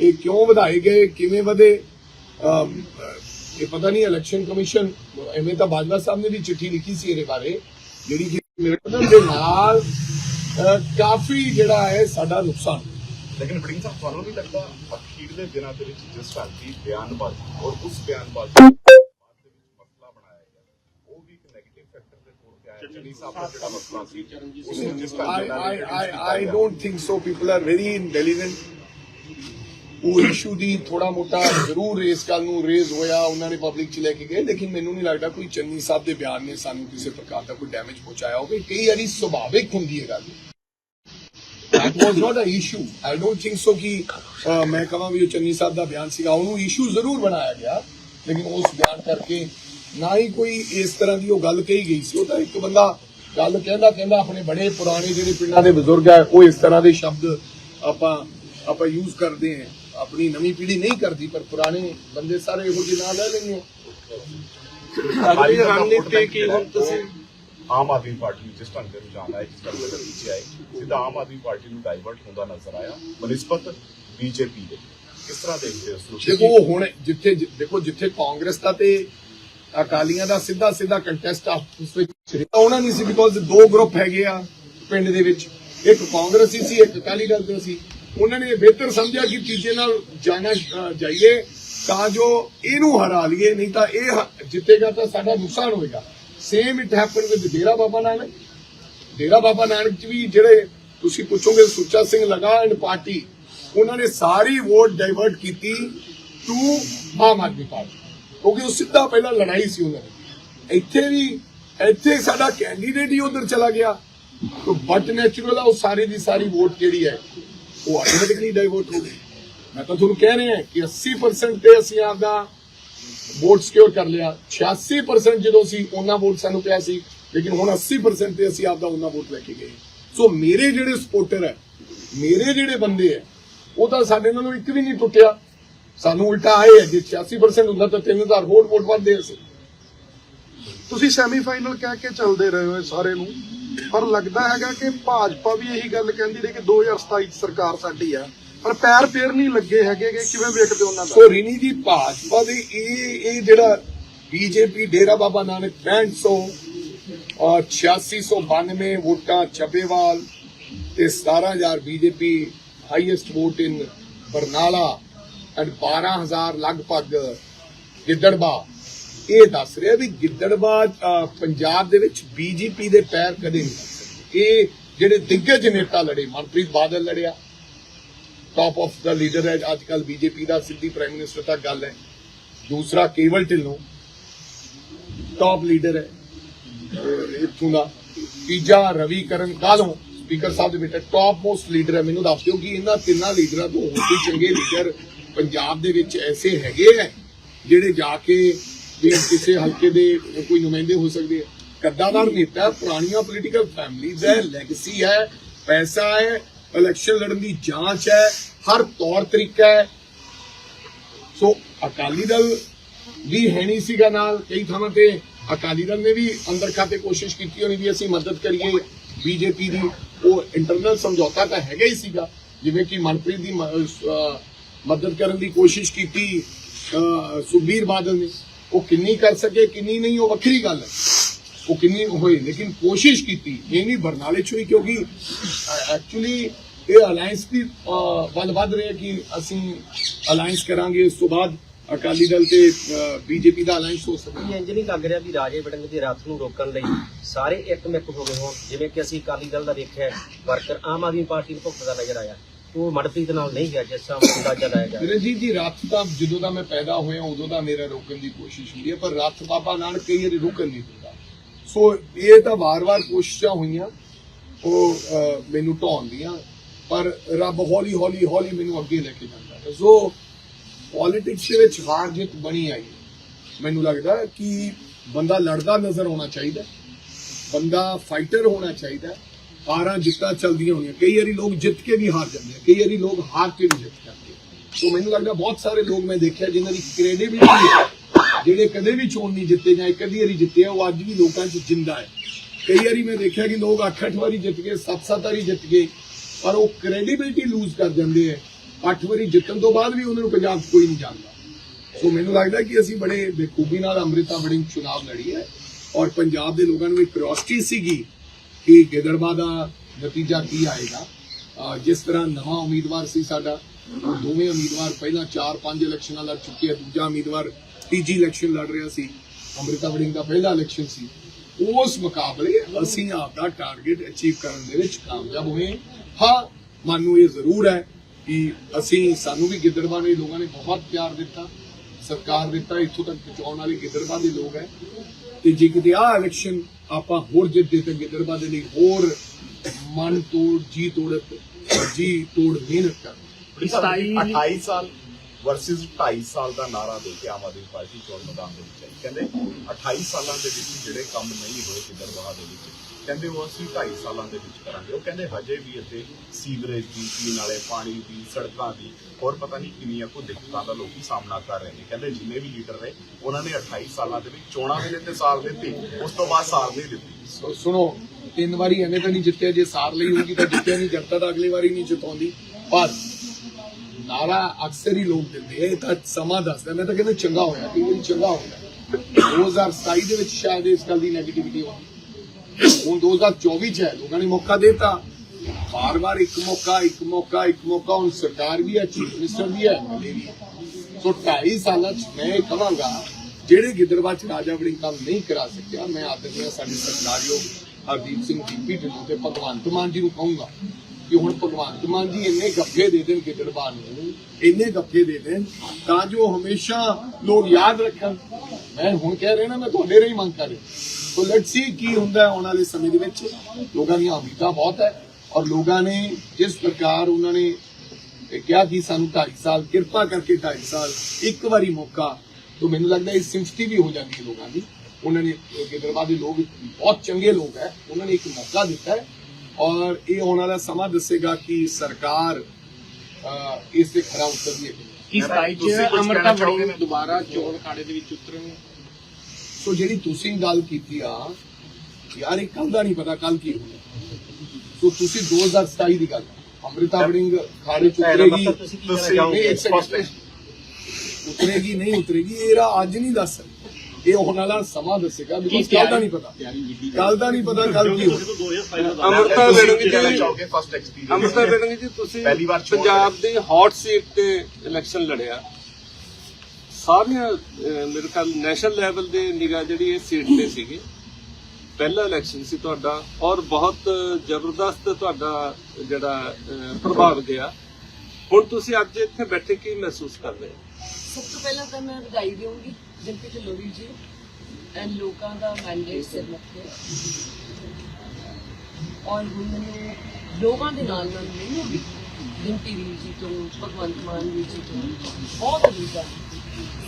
ਇਹ ਕਿਉਂ ਵਧਾਏ ਗਏ ਕਿਵੇਂ ਵਧੇ? ਇਹ ਪਤਾ ਨਹੀਂ ਇਲੈਕਸ਼ਨ ਕਮਿਸ਼ਨ ਐਵੇਂ ਤਾਂ ਬਾਜਵਾ ਸਾਹਿਬ ਨੇ ਵੀ ਚਿੱਠੀ ਲਿਖੀ ਸੀ ਇਹਦੇ ਬਾਰੇ ਜਿਹੜੀ ਕਿ ਮੇਰੇ ਦੇ ਨਾਲ ਕਾਫੀ ਜਿਹੜਾ ਹੈ ਸਾਡਾ ਨੁਕਸਾਨ। ਲੇਕਿਨ ਬੜਿੰਗ ਸਾਹਿਬ ਤੁਹਾਨੂੰ ਨਹੀਂ ਲੱਗਦਾ ਅਖੀਰ ਦੇ ਦਿਨਾਂ ਦੇ ਵਿੱਚ ਜਿਸ ਢੰਗ ਦੀ ਬਿਆਨਬਾਜ਼ੀ ਔਰ ਉਸ ਬਿਆਨਬਾਜ਼ੀ ਮਸਲਾ ਬਣਾਇਆ ਗਿਆ ਉਹ ਵੀ ਇੱਕ 네ਗੇਟਿਵ ਫੈਕਟਰ ਦੇ ਤੌਰ ਤੇ ਆਇਆ ਚੰਨੀ ਸਾਹਿਬ ਦਾ ਜਿਹੜਾ ਮਸਲਾ ਸੀ ਉਸ ਨੂੰ ਜਿਸ ਢੰਗ I, ਦੇ ਨਾਲ I, I, introduce ਕੀਤਾ I ਗਿਆ। don't think so. People are very intelligent. ਉਹ ਇਸ਼ੂ ਦੀ ਥੋੜਾ ਮੋਟਾ ਜ਼ਰੂਰ ਇਸ ਗੱਲ ਨੂੰ ਰੇਜ਼ ਹੋਇਆ ਉਹਨਾਂ ਨੇ ਪਬਲਿਕ ਚ ਲੈ ਕੇ ਗਏ ਲੇਕਿਨ ਮੈਨੂੰ ਨਹੀਂ ਲੱਗਦਾ ਕੋਈ ਚੰਨੀ ਸਾਹਿਬ ਦੇ ਬਿਆਨ ਨੇ ਸਾਨੂੰ ਕਿਸੇ ਪ੍ਰਕਾਰ ਦਾ ਕੋਈ ਡੈਮੇਜ ਪਹੁੰਚਾਇਆ ਹੋਵੇ। ਕਈ ਵਾਰੀ ਸੁਭਾਵਿਕ ਹੁੰਦੀ ਹੈ ਗੱਲ। That was not a issue. I don't think so ਕਿ ਅਹ, ਮੈਂ ਕਹਾਂ ਵੀ ਉਹ ਚੰਨੀ ਸਾਹਿਬ ਦਾ ਬਿਆਨ ਸੀਗਾ। ਉਹਨੂੰ ਇਸ਼ੂ ਜ਼ਰੂਰ ਬਣਾਇਆ ਗਿਆ ਲੇਕਿਨ ਉਸ ਬਿਆਨ ਕਰਕੇ ਨਾ ਹੀ ਕੋਈ ਇਸ ਤਰ੍ਹਾਂ ਦੀ ਉਹ ਗੱਲ ਕਹੀ ਗਈ ਸੀ। ਉਹ ਤਾਂ ਇੱਕ ਬੰਦਾ ਗੱਲ ਕਹਿੰਦਾ ਕਹਿੰਦਾ ਆਪਣੇ ਬੜੇ ਪੁਰਾਣੇ ਜਿਹੜੇ ਪਿੰਡਾਂ ਦੇ ਬਜ਼ੁਰਗ ਹੈ ਉਹ ਇਸ ਤਰ੍ਹਾਂ ਦੇ ਸ਼ਬਦ ਆਪਾਂ ਆਪਾਂ ਯੂਜ਼ ਕਰਦੇ ਹਾਂ। ਆਪਣੀ ਨਵੀਂ ਪੀੜ੍ਹੀ ਨਹੀਂ ਕਰਦੀ ਪਰ ਪੁਰਾਣੇ ਬੰਦੇ ਸਾਰੇ ਇਹੋ ਜਿਹੇ ਨਾਂ ਲੈ ਲੈਂਦੇ ਆ। ਅਗਲੀ ਰਣਨੀਤੀ ਕੀ ਹੁਣ ਤੁਸੀਂ? ਆਮ ਆਦਮੀ ਪਾਰਟੀ ਨੂੰ ਜਿਸ ਢੰਗ ਦੇ ਰੁਝਾਨ ਆਏ ਜਿਸ ਢੰਗ ਦੇ ਨਤੀਜੇ ਆਏ ਸਿੱਧਾ ਆਮ ਆਦਮੀ ਪਾਰਟੀ ਨੂੰ ਡਾਈਵਰਟ ਹੁੰਦਾ ਨਜ਼ਰ ਆਇਆ ਬਨਿਸਬਤ ਬੀਜੇਪੀ ਦੇ। ਕਿਸ ਤਰ੍ਹਾਂ ਦੇਖਦੇ ਹੋ ਦੇਖੋ ਉਹ ਹੁਣ ਜਿੱਥੇ ਦੇਖੋ ਜਿੱਥੇ ਕਾਂਗਰਸ ਦਾ ਤੇ ਅਕਾਲੀਆਂ ਦਾ ਸਿੱਧਾ ਸਿੱਧਾ ਕੰਟੈਸਟ ਆਪਸ ਵਿੱਚ ਉਹਨਾਂ ਨਹੀਂ ਸੀ ਬਿਕੋਜ਼ ਦੋ ਗਰੁੱਪ ਹੈਗੇ ਆ ਪਿੰਡ ਦੇ ਵਿੱਚ। ਇੱਕ ਕਾਂਗਰਸੀ ਸੀ ਇੱਕ ਅਕਾਲੀ ਦਲ ਦੇ ਸੀ। ਉਹਨਾਂ ਨੇ ਇਹ ਬਿਹਤਰ ਸਮਝਿਆ ਕਿ ਤੀਜੇ ਨਾਲ ਜਾਣਾ ਜਾਈਏ ਤਾਂ ਜੋ ਇਹਨੂੰ ਹਰਾ ਲਈਏ, ਨਹੀਂ ਤਾਂ ਇਹ ਜਿੱਤੇਗਾ ਤਾਂ ਸਾਡਾ ਨੁਕਸਾਨ ਹੋਏਗਾ। Same it happen with Dera Baba Nanak. Dera Baba Nanak ਚ ਵੀ ਜਿਹੜੇ ਤੁਸੀਂ ਪੁੱਛੋਗੇ ਸੁੱਚਾ ਸਿੰਘ ਲਗਾ ਐਂਡ ਪਾਰਟੀ, ਉਹਨਾਂ ਨੇ ਸਾਰੀ ਵੋਟ ਡਾਈਵਰਟ ਕੀਤੀ ਟੂ ਆਮ ਆਦਮੀ ਪਾਰਟੀ। ਕਿਉਂਕਿ ਉਹ ਸਿੱਧਾ ਪਹਿਲਾਂ ਲੜਾਈ ਸੀ ਉਹਨਾਂ ਦੀ। ਇੱਥੇ ਵੀ, ਇੱਥੇ ਸਾਡਾ ਕੈਂਡੀਡੇਟ ਹੀ ਉਧਰ ਚਲਾ ਗਿਆ। ਤਾਂ ਬਟ ਨੈਚੁਰਲ ਆ, ਉਹ ਸਾਰੀ ਦੀ ਸਾਰੀ ਵੋਟ ਜਿਹੜੀ ਹੈ ਉਹ ਆਟੋਮੈਟਿਕਲੀ ਡਾਈਵਰਟ ਹੋ ਗਈ ਮੈਂ ਤਾਂ ਤੁਹਾਨੂੰ ਕਹਿ ਰਿਹਾ ਕਿ 80% ਤੇ ਅਸੀਂ ਆਪਦਾ ਵੋਟ ਸਿਕਿਉਰ ਕਰ ਲਿਆ। 86% ਜਦੋਂ ਸੀ ਉਹਨਾਂ ਵੋਟ ਸਾਨੂੰ ਪਿਆ ਸੀ, ਲੇਕਿਨ ਹੁਣ 80% ਤੇ ਅਸੀਂ ਆਪਦਾ ਉਹਨਾਂ ਵੋਟ ਲੈ ਕੇ ਗਏ। ਸੋ ਮੇਰੇ ਜਿਹੜੇ ਸਪੋਰਟਰ ਹੈ, ਮੇਰੇ ਜਿਹੜੇ ਬੰਦੇ ਹੈ, ਉਹ ਤਾਂ ਸਾਡੇ ਨਾਲੋਂ ਇੱਕ ਵੀ ਨਹੀਂ ਟੁੱਟਿਆ। ਸਾਨੂੰ ਉਲਟਾ ਆਏ ਜੇ 86% ਹੁੰਦਾ ਤਾਂ 3000 ਵੋਟ ਵੋਟ ਵੱਧਦੇ ਅਸੀਂ। ਤੁਸੀਂ ਸੈਮੀਫਾਈਨਲ ਕਹਿ ਕੇ ਚੱਲਦੇ ਰਹੇ ਹੋ ਸਾਰੇ ਨੂੰ। ਪਰ ਲੱਗਦਾ ਹੈਗਾ ਕਿ ਭਾਜਪਾ ਵੀ ਇਹੀ ਗੱਲ ਕਹਿੰਦੀ ਰਹੀ ਕਿ 2027 ਚ ਸਰਕਾਰ ਸਾਡੀ ਆ। ਪਰ ਪੈਰ ਪੇਰ ਨਹੀਂ ਲੱਗੇ ਹੈਗੇ ਕਿ ਕਿਵੇਂ ਵੇਖਦੇ ਉਹਨਾਂ ਦਾ। ਸੋ ਦੀ ਭਾਜਪਾ ਦੇ ਇਹ ਇਹ ਜਿਹੜਾ ਬੀਜੇਪੀ, ਡੇਰਾ ਬਾਬਾ ਨਾਨਕ 6500 ਔਰ 8692 ਵੋਟਾਂ ਚੱਬੇਵਾਲ ਤੇ 17000 BJP highest vote in Barnala and 12000 ਲਗਭਗ ਗਿੱਦੜਬਾ ਇਹ ਦੱਸ ਰਿਹਾ ਵੀ ਗਿੱਦੜਬਾ ਪੰਜਾਬ ਦੇ ਵਿੱਚ ਬੀਜੇਪੀ ਦੇ ਪੈਰ ਕਦੇ ਨਹੀਂ ਸਕਦੇ ਇਹ ਜਿਹੜੇ ਦਿੱਗਜ ਨੇਤਾ ਲੜੇ, ਮਨਪ੍ਰੀਤ ਬਾਦਲ ਲੜਿਆ। ਟਾਪ ਆਫ ਦਾ ਲੀਡਰ ਹੈ ਅੱਜ ਕੱਲ ਬੀਜੇਪੀ ਦਾ ਸਿੱਧੀ ਪ੍ਰਾਈਮ ਮਿਨਿਸਟਰ ਤੱਕ ਗੱਲ ਹੈ। ਦੂਸਰਾ ਕੇਵਲ ਢਿੱਲੋਂ ਟਾਪ ਲੀਡਰ ਹੈ। ਇੱਥੋਂ ਦਾ ਤੀਜਾ ਰਵੀ ਕਰਨ ਕਾਲੋਂ ਸਪੀਕਰ ਸਾਹਿਬ ਦੇ ਬੇਟਾ ਟਾਪ ਮੋਸਟ ਲੀਡਰ ਹੈ। ਮੈਨੂੰ ਦੱਸ ਦਿਓ ਕਿ ਇਹਨਾਂ ਤਿੰਨਾਂ ਲੀਡਰਾਂ ਤੋਂ ਹੋਰ ਕੋਈ ਚੰਗੇ ਲੀਡਰ ਪੰਜਾਬ ਦੇ ਵਿੱਚ ਐਸੇ ਹੈਗੇ ਹੈ, ਜਿਹੜੇ ਜਾ ਕੇ ਵੀ ਕਿਸੇ ਹਲਕੇ ਦੇ ਕੋਈ ਨੁਮਾਇੰਦੇ ਹੋ ਸਕਦੇ ਹੈ ਕੱਦਾਦਾਰ ਨੇਤਾ ਪੁਰਾਣੀਆਂ ਪੋਲੀਟੀਕਲ ਫੈਮਲੀਜ਼ ਹੈ ਲੈਗੇਸੀ ਹੈ, ਪੈਸਾ ਹੈ ਇਲੈਕਸ਼ਨ ਲੜਨ ਦੀ ਜਾਂਚ ਹੈ, ਹਰ ਤੌਰ ਤਰੀਕਾ ਹੈ। ਸੋ ਅਕਾਲੀ ਦਲ ਵੀ ਹੈ ਨਹੀਂ ਸੀਗਾ ਨਾਲ। ਕਈ ਥਾਵਾਂ ਤੇ ਅਕਾਲੀ ਦਲ ਨੇ ਵੀ ਅੰਦਰ ਖਾਤੇ ਕੋਸ਼ਿਸ਼ ਕੀਤੀ ਹੋਣੀ ਵੀ ਅਸੀਂ ਮਦਦ ਕਰੀਏ ਬੀਜੇਪੀ ਦੀ। ਉਹ ਇੰਟਰਨਲ ਸਮਝੌਤਾ ਤਾਂ ਹੈਗਾ ਹੀ ਸੀਗਾ, ਜਿਵੇਂ ਕਿ ਮਨਪ੍ਰੀਤ ਦੀ ਮਦਦ ਕਰਨ ਦੀ ਕੋਸ਼ਿਸ਼ ਕੀਤੀ, ਅਹ, ਸੁਖਬੀਰ ਬਾਦਲ ਨੇ। ਉਹ ਕਿੰਨੀ ਕਰ ਸਕੇ, ਕਿੰਨੀ ਨਹੀਂ, ਉਹ ਵੱਖਰੀ ਗੱਲ ਹੈ। ਉਹ ਕਿੰਨੀ ਹੋਈ ਲੇਕਿਨ ਕੋਸ਼ਿਸ਼ ਕੀਤੀ। ਇਹ ਨਹੀਂ ਬਰਨਾਲੇ ਚ ਹੋਈ, ਕਿਉਂਕਿ ਐਕਚੁਅਲੀ ਇਹ ਅਲਾਈਅੰਸ ਦੀ ਵੱਲ ਵੱਧ ਰਿਹਾ ਕਿ ਅਸੀਂ ਅਲਾਈਅੰਸ ਕਰਾਂਗੇ। ਉਸ ਤੋਂ ਬਾਅਦ ਅਕਾਲੀ ਦਲ ਤੇ ਬੀਜੇਪੀ ਦਾ ਅਲਾਈਅੰਸ ਹੋ ਸਕਦਾ। ਇਹ ਇੰਜ ਨਹੀਂ ਲੱਗ ਰਿਹਾ ਵੀ ਰਾਜੇ ਵੜਿੰਗ ਦੇ ਰੱਥ ਨੂੰ ਰੋਕਣ ਲਈ ਸਾਰੇ ਇੱਕਮਿਕ ਹੋ ਗਏ ਹੋਣ। ਜਿਵੇਂ ਕਿ ਅਸੀਂ ਅਕਾਲੀ ਦਲ ਦਾ ਦੇਖਿਆ ਵਰਕਰ ਆਮ ਆਦਮੀ ਪਾਰਟੀ ਨੂੰ ਭੁਗਤਦਾ ਨਜ਼ਰ ਆਇਆ। ਉਹ ਮਨਪ੍ਰੀਤ ਨਾਲ ਨਹੀਂ ਗਿਆ ਜਿਸ ਤਰ੍ਹਾਂ ਅੰਦਾਜ਼ਾ ਲਾਇਆ ਜਾ ਰਿਹਾ। ਰਣਜੀਤ ਜੀ ਰੱਥ ਤਾਂ ਜਦੋਂ ਦਾ ਮੈਂ ਪੈਦਾ ਹੋਇਆ, ਉਦੋਂ ਦਾ ਮੇਰਾ ਰੋਕਣ ਦੀ ਕੋਸ਼ਿਸ਼ ਹੁੰਦੀ ਹੈ, ਪਰ ਰੱਥ ਬਾਬਾ ਨਾਨਕ ਕਈ ਵਾਰੀ ਰੁਕਣ ਨਹੀਂ ਦਿੰਦਾ। ਸੋ ਇਹ ਤਾਂ ਵਾਰ-ਵਾਰ ਕੋਸ਼ਿਸ਼ਾਂ ਹੋਈਆਂ, ਉਹ ਮੈਨੂੰ ਢਾਉਣ ਦੀਆਂ, ਪਰ ਰੱਬ ਹੌਲੀ ਹੌਲੀ ਹੌਲੀ ਮੈਨੂੰ ਅੱਗੇ ਲੈ ਕੇ ਜਾਂਦਾ ਸੋ ਪੋਲਿਟਿਕਸ ਦੇ ਵਿੱਚ ਹਾਰ ਜਿੱਤ ਬਣੀ ਆਈ ਮੈਨੂੰ ਲੱਗਦਾ ਕਿ ਬੰਦਾ ਲੜਦਾ ਨਜ਼ਰ ਆਉਣਾ ਚਾਹੀਦਾ ਬੰਦਾ ਫਾਈਟਰ ਹੋਣਾ ਚਾਹੀਦਾ ਹਾਰਾਂ ਜਿੱਤਾਂ ਚੱਲਦੀਆਂ ਹੋਣੀਆਂ। ਕਈ ਵਾਰੀ ਲੋਕ ਜਿੱਤ ਕੇ ਵੀ ਹਾਰ ਜਾਂਦੇ ਆ। ਕਈ ਵਾਰੀ ਲੋਕ ਹਾਰ ਕੇ ਵੀ ਜਿੱਤ ਜਾਂਦੇ ਸੋ ਮੈਨੂੰ ਲੱਗਦਾ ਬਹੁਤ ਸਾਰੇ ਲੋਕ ਮੈਂ ਦੇਖਿਆ ਜਿਨ੍ਹਾਂ ਦੀ ਕ੍ਰੈਡੀਬਿਲਿਟੀ ਹੈ, ਜਿਹੜੇ ਕਦੇ ਵੀ ਚੋਣ ਨਹੀਂ ਜਿੱਤੇ ਜਾਂ ਕਦੀ ਵਾਰੀ ਜਿੱਤੇ ਆ, ਉਹ ਅੱਜ ਵੀ ਲੋਕਾਂ 'ਚ ਜਿੰਦਾ ਹੈ। ਕਈ ਵਾਰੀ ਮੈਂ ਦੇਖਿਆ ਕਿ ਲੋਕ ਅੱਠ ਅੱਠ ਵਾਰੀ ਜਿੱਤ ਗਏ, ਸੱਤ ਸੱਤ ਵਾਰੀ ਜਿੱਤ ਗਏ, ਪਰ ਉਹ ਕ੍ਰੈਡੀਬਿਲਿਟੀ ਲੂਜ਼ ਕਰ ਜਾਂਦੇ ਆ। ਅੱਠ ਵਾਰੀ ਜਿੱਤਣ ਤੋਂ ਬਾਅਦ ਵੀ ਉਹਨਾਂ ਨੂੰ ਪੰਜਾਬ 'ਚ ਕੋਈ ਨਹੀਂ ਜਾਣਦਾ। ਸੋ ਮੈਨੂੰ ਲੱਗਦਾ ਕਿ ਅਸੀਂ ਬੜੇ ਬੇਖੂਬੀ ਨਾਲ ਅੰਮ੍ਰਿਤਾ ਵੜਿੰਗ ਚੁਣਾਵ ਲੜੀ ਹੈ ਔਰ ਪੰਜਾਬ ਦੇ ਲੋਕਾਂ ਨੂੰ ਇੱਕ ਕਰਿਓਸਿਟੀ ਸੀਗੀ ਕਿ ਗਿੱਦੜਬਾਹ ਦਾ ਨਤੀਜਾ ਕੀ ਆਏਗਾ? ਜਿਸ ਤਰ੍ਹਾਂ ਨਵਾਂ ਉਮੀਦਵਾਰ ਸੀ ਸਾਡਾ ਦੋਵੇਂ ਉਮੀਦਵਾਰ ਪਹਿਲਾਂ 4-5 ਇਲੈਕਸ਼ਨਾਂ ਲੜ ਚੁੱਕੇ ਆ, ਦੂਜਾ ਉਮੀਦਵਾਰ ਤੀਜੀ ਇਲੈਕਸ਼ਨ ਲੜ ਰਿਹਾ ਸੀ, ਅੰਮ੍ਰਿਤਾ ਬੜਿੰਗ ਦਾ ਪਹਿਲਾ ਇਲੈਕਸ਼ਨ ਸੀ। ਉਸ ਮੁਕਾਬਲੇ ਅਸੀਂ ਆਪਦਾ ਟਾਰਗੇਟ ਅਚੀਵ ਕਰਨ ਦੇ ਵਿੱਚ ਕਾਮਯਾਬ ਹੋਏ ਹਾਂ। ਮੈਨੂੰ ਇਹ ਜ਼ਰੂਰ ਹੈ ਕਿ ਅਸੀਂ, ਸਾਨੂੰ ਵੀ ਗਿੱਦੜਬਾਹ ਦੇ ਲੋਕਾਂ ਨੇ ਬਹੁਤ ਪਿਆਰ ਦਿੱਤਾ, ਸਰਕਾਰ ਦਿੱਤਾ, ਇੱਥੋਂ ਤੱਕ ਪਹੁੰਚਾਉਣ ਵਾਲੇ ਗਿੱਦੜਬਾਹ ਦੇ ਲੋਕ ਹੈ। ਤੇ ਜੇ ਕਿਤੇ ਆ ਇਲੈਕਸ਼ਨ ਆਪਾਂ ਹੋਰ ਜਿੱਤੇ ਤੇ ਗਿੱਦੜਬਾਹ ਦੇ ਲਈ ਹੋਰ ਮਨ ਤੋੜ ਜੀ ਤੋੜ ਜੀ ਤੋੜ ਮਿਹਨਤ ਕਰ ਸਤਾਈ- 28 ਸਾਲ ਵਰਸਸ 2.5 ਸਾਲ ਦਾ ਨਾਰਾ ਦੇ ਕੇ ਆਮ ਆਦਮੀ ਪਾਰਟੀ ਚੋਣ ਮੈਦਾਨ ਦੇ ਵਿੱਚ ਆਈ। ਕਹਿੰਦੇ 28 ਸਾਲਾਂ ਦੇ ਵਿੱਚ ਜਿਹੜੇ ਕੰਮ ਨਹੀਂ ਹੋਏ ਕਿਦਰਵਾਹ ਦੇ ਵਿੱਚ ਕਹਿੰਦੇ ਉਹ ਅਸੀਂ 2.5 ਸਾਲਾਂ ਦੇ ਵਿੱਚ ਕਰਾਂਗੇ। ਉਹ ਕਹਿੰਦੇ ਹਜੇ ਵੀ ਇੱਥੇ ਸੀਵਰੇਜ ਦੀ ਪੀਣ ਵਾਲੇ ਪਾਣੀ ਦੀ, ਸੜਕਾਂ ਦੀ ਹੋਰ ਪਤਾ ਨਹੀਂ ਕਿੰਨੀਆਂ ਕੋ ਦਿੱਕਤਾਂ ਦਾ ਲੋਕੀ ਸਾਹਮਣਾ ਕਰ ਰਹੇ ਨੇ। ਕਹਿੰਦੇ ਜਿੰਨੇ ਵੀ ਲੀਡਰ ਰਹੇ ਉਹਨਾਂ ਨੇ 28 ਸਾਲਾਂ ਦੇ ਵਿੱਚ ਚੋਣਾਂ ਵੇਲੇ ਤੇ ਸਾਰ ਦਿੱਤੀ, ਉਸ ਤੋਂ ਬਾਅਦ ਸਾਰ ਨਹੀਂ ਦਿੱਤੀ। ਸੁਣੋ, ਤਿੰਨ ਵਾਰੀ ਐਵੇਂ ਤਾਂ ਨਹੀਂ ਜਿੱਤਿਆ ਜੇ ਸਾਰ ਲਈ ਹੋਊਗੀ ਤਾਂ ਜਿੱਤਿਆ ਨਹੀਂ, ਜਨਤਾ ਤਾਂ ਅਗਲੀ ਵਾਰੀ ਨਹੀਂ ਜਿਤਾਉਂਦੀ। ਪਰ ਨਾਰਾ ਅਕਸਰ ਹੀ ਲੋਕ ਦਿੰਦੇ ਇਹ ਤਾਂ ਸਮਾਂ ਦੱਸਦਾ। ਮੈਂ ਤਾਂ ਕਹਿੰਦਾ ਚੰਗਾ ਹੋਇਆ ਕਿ ਇਹ ਚੰਗਾ ਹੋਇਆ। 2027 ਦੇ ਵਿੱਚ ਸ਼ਾਇਦ ਇਸ ਗੱਲ ਦੀ ਨੈਗੇਟਿਵਿਟੀ ਹੋਣੀ ਹੁਣ 2024 ਚ ਹੈ, ਲੋਕਾਂ ਨੇ ਮੌਕਾ ਦਿੱਤਾ। ਬਾਰ-ਬਾਰ ਇੱਕ ਮੌਕਾ ਇੱਕ ਮੌਕਾ ਇੱਕ ਮੌਕਾ। ਹੁਣ ਸਰਕਾਰ ਵੀ ਹੈ ਚੀਫ ਮਿਨਿਸਟਰ ਵੀ ਹੈ ਐਮਐਲਏ ਵੀ ਸੋ 2.5 ਸਾਲਾਂ ਚ ਮੈਂ ਕਹਾਂਗਾ, ਜਿਹੜੇ ਗਿੱਦੜਬਾਹ ਚ ਰਾਜਾ ਵੜਿੰਗ ਕੰਮ ਨਹੀਂ ਕਰਾ ਸਕਿਆ, ਮੈਂ ਆਦਰਨੀਆ ਸਾਡੇ ਸਰਕਾਰਯੋਗ ਹਰਦੀਪ ਸਿੰਘ ਦੀਪੀ ਢਿੱਲੋਂ ਤੇ ਭਗਵੰਤ ਮਾਨ ਜੀ ਨੂੰ ਕਹੂੰਗਾ ਕਿ ਹੁਣ ਭਗਵੰਤ ਮਾਨ ਜੀ ਇੰਨੇ ਗੱਫੇ ਦੇ ਦੇਣ ਗਿੱਦੜਵਾ ਨੂੰ, ਇੰਨੇ ਗੱਫੇ ਦੇ ਦੇਣ, ਤਾਂ ਜੋ ਹਮੇਸ਼ਾ ਲੋਕ ਯਾਦ ਰੱਖਣ। ਮੈਂ ਹੁਣ ਕਹਿ ਰਿਹਾ ਨਾ, ਮੈਂ ਤੁਹਾਡੇ ਰਹੀ ਮੰਗ ਕਰ ਰਿਹਾ। ਸੋ ਲੈਟਸ ਸੀ ਕੀ ਹੁੰਦਾ ਹੈ ਆਉਣ ਵਾਲੇ ਸਮੇਂ ਦੇ ਵਿੱਚ? ਲੋਕਾਂ ਦੀਆਂ ਉਮੀਦਾਂ ਬਹੁਤ ਹੈ ਔਰ ਲੋਕਾਂ ਨੇ ਜਿਸ ਪ੍ਰਕਾਰ ਉਹਨਾਂ ਨੇ ਇਹ ਕਿਹਾ ਕਿ ਸਾਨੂੰ 2.5 ਸਾਲ ਕਿਰਪਾ ਕਰਕੇ 2.5 ਸਾਲ ਇੱਕ ਵਾਰੀ ਮੌਕਾ ਤੋਂ ਮੈਨੂੰ ਲੱਗਦਾ ਇਹ ਸਿੰਪਥੀ ਵੀ ਹੋ ਜਾਂਦੀ ਹੈ ਲੋਕਾਂ ਦੀ। ਉਹਨਾਂ ਨੇ ਗਿੱਦੜਬਾਹ ਦੇ ਲੋਕ ਬਹੁਤ ਚੰਗੇ ਲੋਕ ਹੈ ਉਹਨਾਂ ਨੇ ਇੱਕ ਮੌਕਾ ਦਿੱਤਾ ਹੈ ਔਰ ਇਹ ਆਉਣ ਵਾਲਾ ਸਮਾਂ ਦੱਸੇਗਾ ਕਿ ਸਰਕਾਰ ਇਸ ਤੇ ਖਰਾ ਉਤਰਦੀ ਹੈ ਕਿ ਕੁਛ ਅਮਰਤਾ ਨਾ? ਦੁਬਾਰਾ ਚੋਣ ਖਾੜੇ ਦੇ ਵਿੱਚ ਉਤਰਨਗੇ ਸੋ ਜਿਹੜੀ ਤੁਸੀਂ ਗੱਲ ਕੀਤੀ ਆ ਯਾਰ ਇਹ ਕੱਲ ਦਾ ਨਹੀਂ ਪਤਾ ਕੱਲ ਕੀ ਹੋਣਾ। ਸੋ ਤੁਸੀਂ 2027 ਦੀ ਗੱਲ ਅੰਮ੍ਰਿਤਾ ਬੜਿੰਗ ਖਾੜੇ ਚ ਉਤਰੇਗੀ। ਤੁਸੀਂ ਨਹੀਂ, ਉਤਰੇਗੀ ਨਹੀਂ ਉਤਰੇਗੀ ਇਹਦਾ ਅੱਜ ਨਹੀਂ ਦੱਸ ਸਕਦੇ। ਇਹ ਹੁਣ ਵਾਲਾ ਸਮਾਂ ਦੱਸੇਗਾ ਬਿਕੋਜ਼ ਕੱਲ ਦਾ ਨਹੀਂ ਪਤਾ। ਕੱਲ ਦਾ ਨਹੀਂ ਪਤਾ ਕੱਲ ਕੀ ਹੋਣਾ ਅਮਰਤਾ ਕਹਿਣਾ ਜੀ ਅਮਰਤਾ ਬੜਿੰਗ ਜੀ ਤੁਸੀਂ ਪਹਿਲੀ ਵਾਰ ਚੋਣ ਪੰਜਾਬ ਦੀ ਹੌਟ ਸੀਟ ਤੇ ਇਲੈਕਸ਼ਨ ਲੜਿਆ। ਸਾਰੀਆਂ ਮੇਰੇ ਖਿਆਲ ਨੈਸ਼ਨਲ ਲੈਵਲ ਦੇ ਨਿਗਾਹ ਜਿਹੜੀ ਇਹ ਸੀਟ ਤੇ ਸੀਗੀ। ਪਹਿਲਾ ਇਲੈਕਸ਼ਨ ਸੀ ਤੁਹਾਡਾ ਔਰ ਬਹੁਤ ਜ਼ਬਰਦਸਤ ਤੁਹਾਡਾ ਜਿਹੜਾ ਪ੍ਰਭਾਵ ਗਿਆ। ਹੁਣ ਤੁਸੀਂ ਅੱਜ ਇੱਥੇ ਬੈਠੇ ਕੀ ਮਹਿਸੂਸ ਕਰ ਰਹੇ ਹੋ? ਸਭ ਤੋਂ ਪਹਿਲਾਂ ਤਾਂ ਮੈਂ ਵਧਾਈ ਦੇਵਾਂਗੀ ਜਿੰਪੀ ਢਿੱਲੋਂ ਜੀ ਐਂਡ ਲੋਕਾਂ ਦਾ ਮੈਂਡੇਟ ਸਿਰ ਮੱਥੇ ਔਰ ਹੁਣ ਮੈਨੂੰ ਲੋਕਾਂ ਦੇ ਨਾਲ ਨਾਲ ਮੈਨੂੰ ਵੀ ਜਿੰਪੀ ਵੀਰ ਜੀ ਤੋਂ ਭਗਵੰਤ ਮਾਨ ਵੀਰ ਜੀ ਤੋਂ ਬਹੁਤ ਉਮੀਦ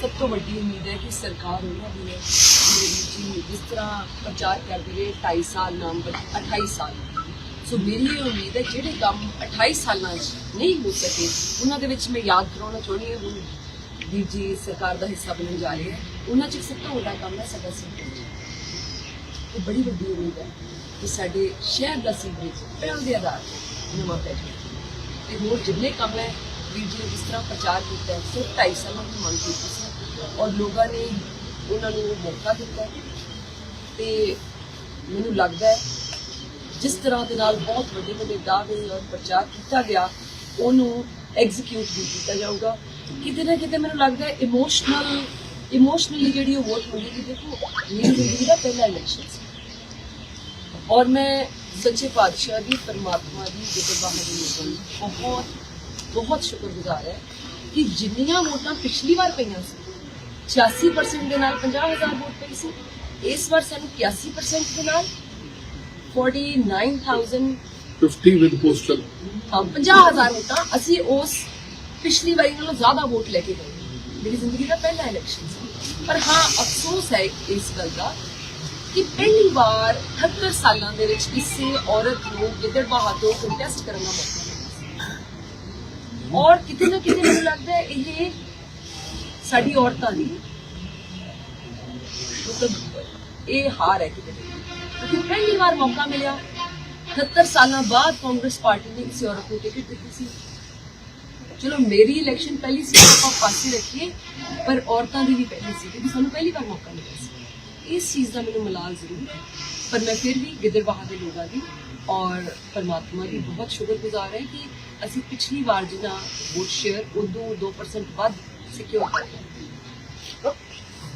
ਸਭ ਤੋਂ ਵੱਡੀ ਉਮੀਦ ਹੈ ਕਿ ਸਰਕਾਰ ਉਹਨਾਂ ਦੀ ਹੈ ਵੀਰ ਜੀ ਜਿਸ ਤਰ੍ਹਾਂ ਪ੍ਰਚਾਰ ਕਰਦੀ ਹੈ 2.5 ਸਾਲ ਨਾਮ ਬਚ 28 ਸਾਲ। ਸੋ ਮੇਰੀ ਇਹ ਉਮੀਦ ਹੈ, ਜਿਹੜੇ ਕੰਮ 28 ਸਾਲਾਂ 'ਚ ਨਹੀਂ ਹੋ ਸਕੇ, ਉਹਨਾਂ ਦੇ ਵਿੱਚ ਮੈਂ ਯਾਦ ਕਰਾਉਣਾ ਚਾਹੁੰਦੀ ਹਾਂ, ਹੁਣ ਵੀਰ ਜੀ ਸਰਕਾਰ ਦਾ ਹਿੱਸਾ ਬਣਨ ਜਾ ਰਹੇ ਹੈ, ਉਹਨਾਂ 'ਚ ਸਭ ਤੋਂ ਵੱਡਾ ਕੰਮ ਹੈ ਸਾਡਾ ਸੀਵਰੇਜ। ਇਹ ਬੜੀ ਵੱਡੀ ਉਮੀਦ ਹੈ ਕਿ ਸਾਡੇ ਸ਼ਹਿਰ ਦਾ ਸੀਵਰੇਜ ਪਹਿਲ ਦੇ ਆਧਾਰ ਤੇ ਨਵਾਂ ਪੈ ਜਾਵੇ। ਤੇ ਹੋਰ ਜਿੰਨੇ ਕੰਮ ਹੈ, ਵੀਰ ਜੀ ਨੇ ਜਿਸ ਤਰ੍ਹਾਂ ਪ੍ਰਚਾਰ ਕੀਤਾ ਸਿਰਫ 2.5 ਸਾਲਾਂ ਦੀ ਮੰਗ ਕੀਤੀ ਸੀ ਔਰ ਲੋਕਾਂ ਨੇ ਉਹਨਾਂ ਨੂੰ ਉਹ ਮੌਕਾ ਦਿੱਤਾ ਹੈ। ਤੇ ਮੈਨੂੰ ਲੱਗਦਾ ਹੈ, ਜਿਸ ਤਰ੍ਹਾਂ ਦੇ ਨਾਲ ਬਹੁਤ ਵੱਡੇ ਵੱਡੇ ਦਾਅਵੇ ਔਰ ਪ੍ਰਚਾਰ ਕੀਤਾ ਗਿਆ, ਉਹਨੂੰ ਐਗਜ਼ੀਕਿਊਟ ਵੀ ਕੀਤਾ ਜਾਊਗਾ ਕਿਤੇ ਨਾ ਕਿਤੇ ਮੈਨੂੰ ਲੱਗਦਾ ਹੈ ਇਮੋਸ਼ਨਲ ਇਮੋਸ਼ਨਲੀ ਜਿਹੜੀ ਉਹ ਵੋਟ ਮਿਲੇਗੀ ਦੇਖੋ, ਮੇਰੀ ਜ਼ਿੰਦਗੀ ਦਾ ਪਹਿਲਾ ਇਲੈਕਸ਼ਨ ਸੀ ਔਰ ਮੈਂ ਸੱਚੇ ਪਾਤਸ਼ਾਹ ਦੀ, ਪਰਮਾਤਮਾ ਦੀ ਜਿੱਤੇ ਬਾਹਰ ਦੇ ਲੋਕਾਂ ਨੂੰ ਬਹੁਤ ਬਹੁਤ ਸ਼ੁਕਰਗੁਜ਼ਾਰ ਹੈ ਕਿ ਜਿੰਨੀਆਂ ਵੋਟਾਂ ਪਿਛਲੀ ਵਾਰ ਪਈਆਂ ਸੀ 86% ਦੇ ਨਾਲ 50000 ਵੋਟ ਪਈ ਸੀ। ਇਸ ਵਾਰ ਸਾਨੂੰ 81% ਦੇ ਨਾਲ 49000 50 ਵਿਦ ਪੋਸਟਲ ਹਾਂ 50000 ਵੋਟਾਂ ਅਸੀਂ ਉਸ ਪਿਛਲੀ ਵਾਰੀ ਨਾਲੋਂ ਜ਼ਿਆਦਾ ਵੋਟ ਲੈ ਕੇ ਗਏ। ਮੇਰੀ ਜ਼ਿੰਦਗੀ ਦਾ ਪਹਿਲਾ ਇਲੈਕਸ਼ਨ ਸੀ। ਪਰ ਹਾਂ ਅਫਸੋਸ ਹੈ ਇਸ ਗੱਲ ਦਾ ਕਿ ਪਹਿਲੀ ਵਾਰ 78 ਸਾਲਾਂ ਦੇ ਵਿੱਚ ਕਿਸੇ ਔਰਤ ਨੂੰ ਗਿੱਦੜਬਾਹਾ ਤੋਂ ਕੰਟੈਸਟ ਕਰਨ ਦਾ ਮੌਕਾ ਮਿਲਿਆ ਔਰ ਕਿਤੇ ਨਾ ਕਿਤੇ ਮੈਨੂੰ ਲੱਗਦਾ ਹੈ ਇਹ ਸਾਡੀ ਔਰਤਾਂ ਦੀ ਮਤਲਬ ਇਹ ਹਾਰ ਹੈ ਕਿਤੇ ਕਿਉਂਕਿ ਪਹਿਲੀ ਵਾਰ ਮੌਕਾ ਮਿਲਿਆ। 78 ਸਾਲਾਂ ਬਾਅਦ ਕਾਂਗਰਸ ਪਾਰਟੀ ਨੇ ਕਿਸੇ ਔਰਤ ਨੂੰ ਟਿਕਟ ਦਿੱਤੀ ਸੀ। ਚਲੋ, ਮੇਰੀ ਇਲੈਕਸ਼ਨ ਪਹਿਲੀ ਸੀ, ਆਪਾਂ ਪਾਸੇ ਰੱਖੀਏ, ਪਰ ਔਰਤਾਂ ਦੀ ਵੀ ਪਹਿਲੀ ਸੀ, ਕਿਉਂਕਿ ਸਾਨੂੰ ਪਹਿਲੀ ਵਾਰ ਮੌਕਾ ਮਿਲਿਆ ਸੀ। ਇਸ ਚੀਜ਼ ਦਾ ਮੈਨੂੰ ਮਲਾਲ ਜ਼ਰੂਰ ਹੈ। ਪਰ ਮੈਂ ਫਿਰ ਵੀ ਗਿੱਦੜਬਾਹਾ ਦੇ ਲੋਕਾਂ ਦੀ ਔਰ ਪਰਮਾਤਮਾ ਦੀ ਬਹੁਤ ਸ਼ੁਕਰਗੁਜ਼ਾਰ ਹੈ ਕਿ ਅਸੀਂ ਪਿਛਲੀ ਵਾਰ ਜਿੰਨਾ ਵੋਟ ਸ਼ੇਅਰ ਉਦੋਂ 2% ਵੱਧ ਸਿਕਿਉਰ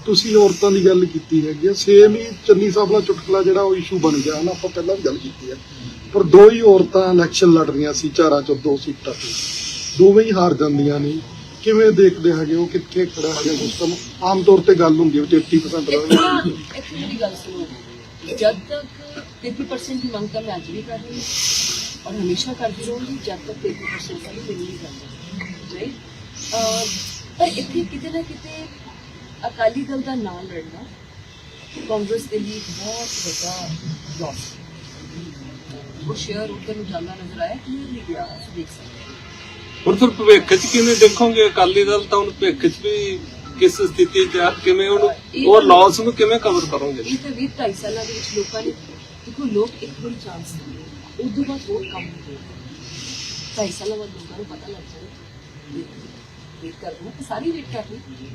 ਤੁਸੀਂ ਔਰਤਾਂ ਦੀ ਗੱਲ ਕੀਤੀ ਹੈਗੀ ਸੇਮ ਹੀ ਚੰਨੀ ਸਾਹਿਬ ਦਾ ਚੁਟਕਲਾ ਜਿਹੜਾ ਉਹ ਇਸ਼ੂ ਬਣ ਗਿਆ ਹਨਾ ਆਪਾਂ ਪਹਿਲਾਂ ਵੀ ਗੱਲ ਕੀਤੀ ਹੈ ਪਰ ਦੋ ਹੀ ਔਰਤਾਂ ਇਲੈਕਸ਼ਨ ਲੜ ਰਹੀਆਂ ਸੀ ਚਾਰਾਂ ਚੋਂ ਦੋ ਸੀਟਾਂ ਤੇ। ਦੋਵੇਂ ਹੀ ਹਾਰ ਜਾਂਦੀਆਂ ਨੇ। ਕਿਵੇਂ ਦੇਖਦੇ ਹੈਗੇ ਉਹ ਕਿੱਥੇ ਖੜਾ ਹੈਗਾ ਸਿਸਟਮ ਆਮ ਤੌਰ ਤੇ ਗੱਲ ਹੁੰਦੀ ਹੈ ਵਿੱਚ 80% ਇੱਥੇ ਰਹੇ ਨਾ ਇੱਥੇ ਮੇਰੀ ਗੱਲ ਸੁਣੋ। ਜਦ ਤੱਕ 33% ਦੀ ਮੰਗ ਤਾਂ ਮੈਂ ਅੱਜ ਵੀ ਕਰ ਰਹੀ ਹਾਂ ਔਰ ਹਮੇਸ਼ਾ ਕਰਦੀ ਰਹੂੰਗੀ ਜਦ ਤੱਕ 33% ਸਾਡੀ ਮਿਲ ਨਹੀਂ ਜਾਂਦਾ ਰਾਈਟ ਪਰ ਇੱਥੇ ਕਿਤੇ ਨਾ ਕਿਤੇ ਅਕਾਲੀ ਦਲ ਦਾ ਨਾਂ ਲੜਨਾ ਕਾਂਗਰਸ ਦੇ ਲਈ ਬਹੁਤ ਵੱਡਾ ਲਾਸ ਉਹ ਸ਼ੇਅਰ ਉੱਧਰ ਨੂੰ ਜਾਂਦਾ ਨਜ਼ਰ ਆਇਆ ਕਲੀਅਰਲੀ ਗਿਆ ਤੁਸੀਂ ਦੇਖ ਸਕਦੇ ਹੋ। ਹੁਣ ਫਿਰ ਭਵਿੱਖ 'ਚ ਕਿਵੇਂ ਦੇਖੋਗੇ? ਅਕਾਲੀ ਦਲ ਤਾਂ ਹੁਣ ਭਵਿੱਖ 'ਚ ਵੀ ਕਿਸ ਸਥਿਤੀ 'ਚ ਆ ਕਿਵੇਂ ਉਹਨੂੰ ਉਹ ਲਾਸ ਨੂੰ ਕਿਵੇਂ ਕਵਰ ਕਰੋਗੇ? ਇਹ ਤਾਂ 20 ਢਾਈ ਸਾਲਾਂ ਦੇ ਵਿੱਚ ਲੋਕਾਂ ਨੇ ਦੇਖੋ ਲੋਕ ਇੱਕ ਵਾਰੀ ਚਾਂਸ ਦਿੰਦੇ ਉਦੋਂ ਬਾਅਦ ਹੋਰ ਕੰਮ ਨਹੀਂ ਕਰਦੇ ਢਾਈ ਸਾਲਾਂ ਬਾਅਦ ਲੋਕਾਂ ਨੂੰ ਪਤਾ ਲੱਗ ਜਾਣਾ। ਵੇਟ ਕਰਦੇ ਨਾ ਸਾਰੀ ਕਰ ਰਹੀ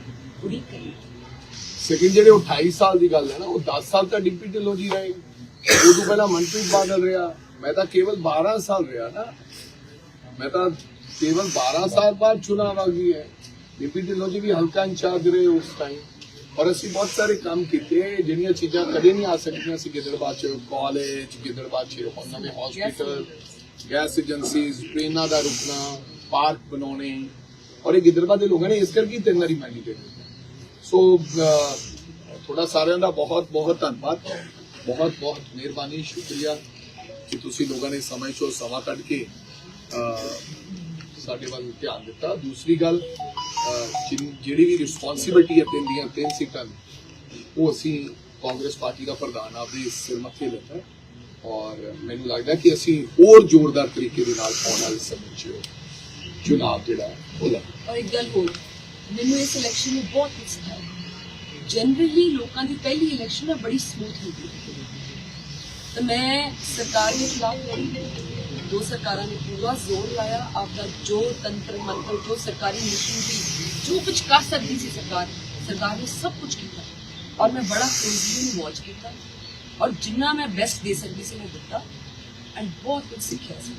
ਉਡੀਕ ਕਰ। ਸੈਕਿੰਡ ਜਿਹੜੇ 28 ਸਾਲ ਦੀ ਗੱਲ ਹੈ ਨਾ ਉਹ 10 ਸਾਲ ਤਾਂ ਡਿਪਟੀ ਢਿੱਲੋਂ ਜੀ ਰਹੇ। ਉਹ ਤੋਂ ਪਹਿਲਾਂ ਮਨਪ੍ਰੀਤ ਬਾਦਲ ਰਿਹਾ ਮੈਂ ਤਾਂ ਕੇਵਲ 12 ਸਾਲ ਰਿਹਾ ਨਾ। ਮੈਂ ਤਾਂ ਕੇਵਲ 12 ਸਾਲ ਬਾਅਦ ਚੁਣਾਵ ਆ ਗਈ ਹੈ ਡਿਪਟੀ ਢਿੱਲੋਂ ਜੀ ਵੀ ਹਲਕਾ ਇੰਚਾਰਜ ਰਹੇ ਉਸ ਟਾਈਮ ਔਰ ਅਸੀਂ ਬਹੁਤ ਸਾਰੇ ਕੰਮ ਕੀਤੇ ਜਿਹੜੀਆਂ ਚੀਜ਼ਾਂ ਕਦੇ ਨਹੀਂ ਆ ਸਕਦੀਆਂ ਸੀ ਗਿੱਦੜਬਾਹ ਚ ਕਾਲਜ ਗਿੱਦੜਬਾਹ ਚ ਹੁਣ ਨਵੇਂ ਹਸਪੀਟਲ ਗੈਸ ਏਜੰਸੀਜ਼ ਟ੍ਰੇਨਾਂ ਦਾ ਰੁਕਣਾ ਪਾਰਕ ਬਣਾਉਣੇ। ਔਰ ਇਹ ਗਿੱਦੜਬਾਹ ਦੇ ਲੋਕਾਂ ਨੇ ਇਸ ਕਰਕੇ ਤਿੰਨ ਵਾਰੀ ਮੈਂਡੇਟ ਸੋ ਅਹ, ਤੁਹਾਡਾ ਸਾਰਿਆਂ ਦਾ ਬਹੁਤ ਬਹੁਤ ਧੰਨਵਾਦ ਬਹੁਤ ਬਹੁਤ ਮਿਹਰਬਾਨੀ ਸ਼ੁਕਰੀਆ ਕਿ ਤੁਸੀਂ ਲੋਕਾਂ ਨੇ ਸਮੇਂ ਚੋਂ ਸਮਾਂ ਕੱਢ ਕੇ ਸਾਡੇ ਵੱਲ ਧਿਆਨ ਦਿੱਤਾ ਦੂਸਰੀ ਗੱਲ ਜਿਹੜੀ ਵੀ ਰਿਸਪੌਂਸਿਬਿਲਟੀ ਹੈ ਤਿੰਨ ਦੀਆਂ ਤਿੰਨ ਸੀਟਾਂ ਦੀ ਉਹ ਅਸੀਂ ਕਾਂਗਰਸ ਪਾਰਟੀ ਦਾ ਪ੍ਰਧਾਨ ਆਪਦੇ ਸਿਰ ਮੱਥੇ ਲੈਂਦਾ ਔਰ ਮੈਨੂੰ ਲੱਗਦਾ ਕਿ ਅਸੀਂ ਹੋਰ ਜ਼ੋਰਦਾਰ ਤਰੀਕੇ ਦੇ ਨਾਲ ਆਉਣ ਵਾਲੇ ਸਮੇਂ 'ਚ ਚੁਣਾਵ ਜਿਹੜਾ ਉਹ ਲੜਾਂਗੇ ਔਰ ਇੱਕ ਗੱਲ ਹੋਰ, ਮੈਨੂੰ ਇਸ ਇਲੈਕਸ਼ਨ ਨੇ ਬਹੁਤ ਕੁਝ ਸਿਖਾਇਆ ਜਨਰਲੀ ਲੋਕਾਂ ਦੀ ਪਹਿਲੀ ਇਲੈਕਸ਼ਨ ਨਾ ਬੜੀ ਸਮੂਥ ਹੁੰਦੀ ਹੈ। ਤਾਂ ਮੈਂ ਸਰਕਾਰ ਦੇ ਖਿਲਾਫ ਲੜੀ। ਦੋ ਸਰਕਾਰਾਂ ਨੇ ਪੂਰਾ ਜ਼ੋਰ ਲਾਇਆ, ਆਪਦਾ ਜੋ ਤੰਤਰ, ਮੰਤਰ, ਜੋ ਸਰਕਾਰੀ ਮਿਸ਼ਨ ਸੀ, ਜੋ ਕੁਝ ਕਰ ਸਕਦੀ ਸੀ ਸਰਕਾਰ ਸਰਕਾਰ ਨੇ ਸਭ ਕੁਝ ਕੀਤਾ। ਔਰ ਮੈਂ ਬੜਾ ਕਲੋਜ਼ਲੀ ਵਾਚ ਕੀਤਾ। ਔਰ ਜਿੰਨਾ ਮੈਂ ਬੈਸਟ ਦੇ ਸਕਦੀ ਸੀ, ਮੈਂ ਦਿੱਤਾ। ਐਂਡ ਬਹੁਤ ਕੁਝ ਸਿੱਖਿਆ ਸੀ।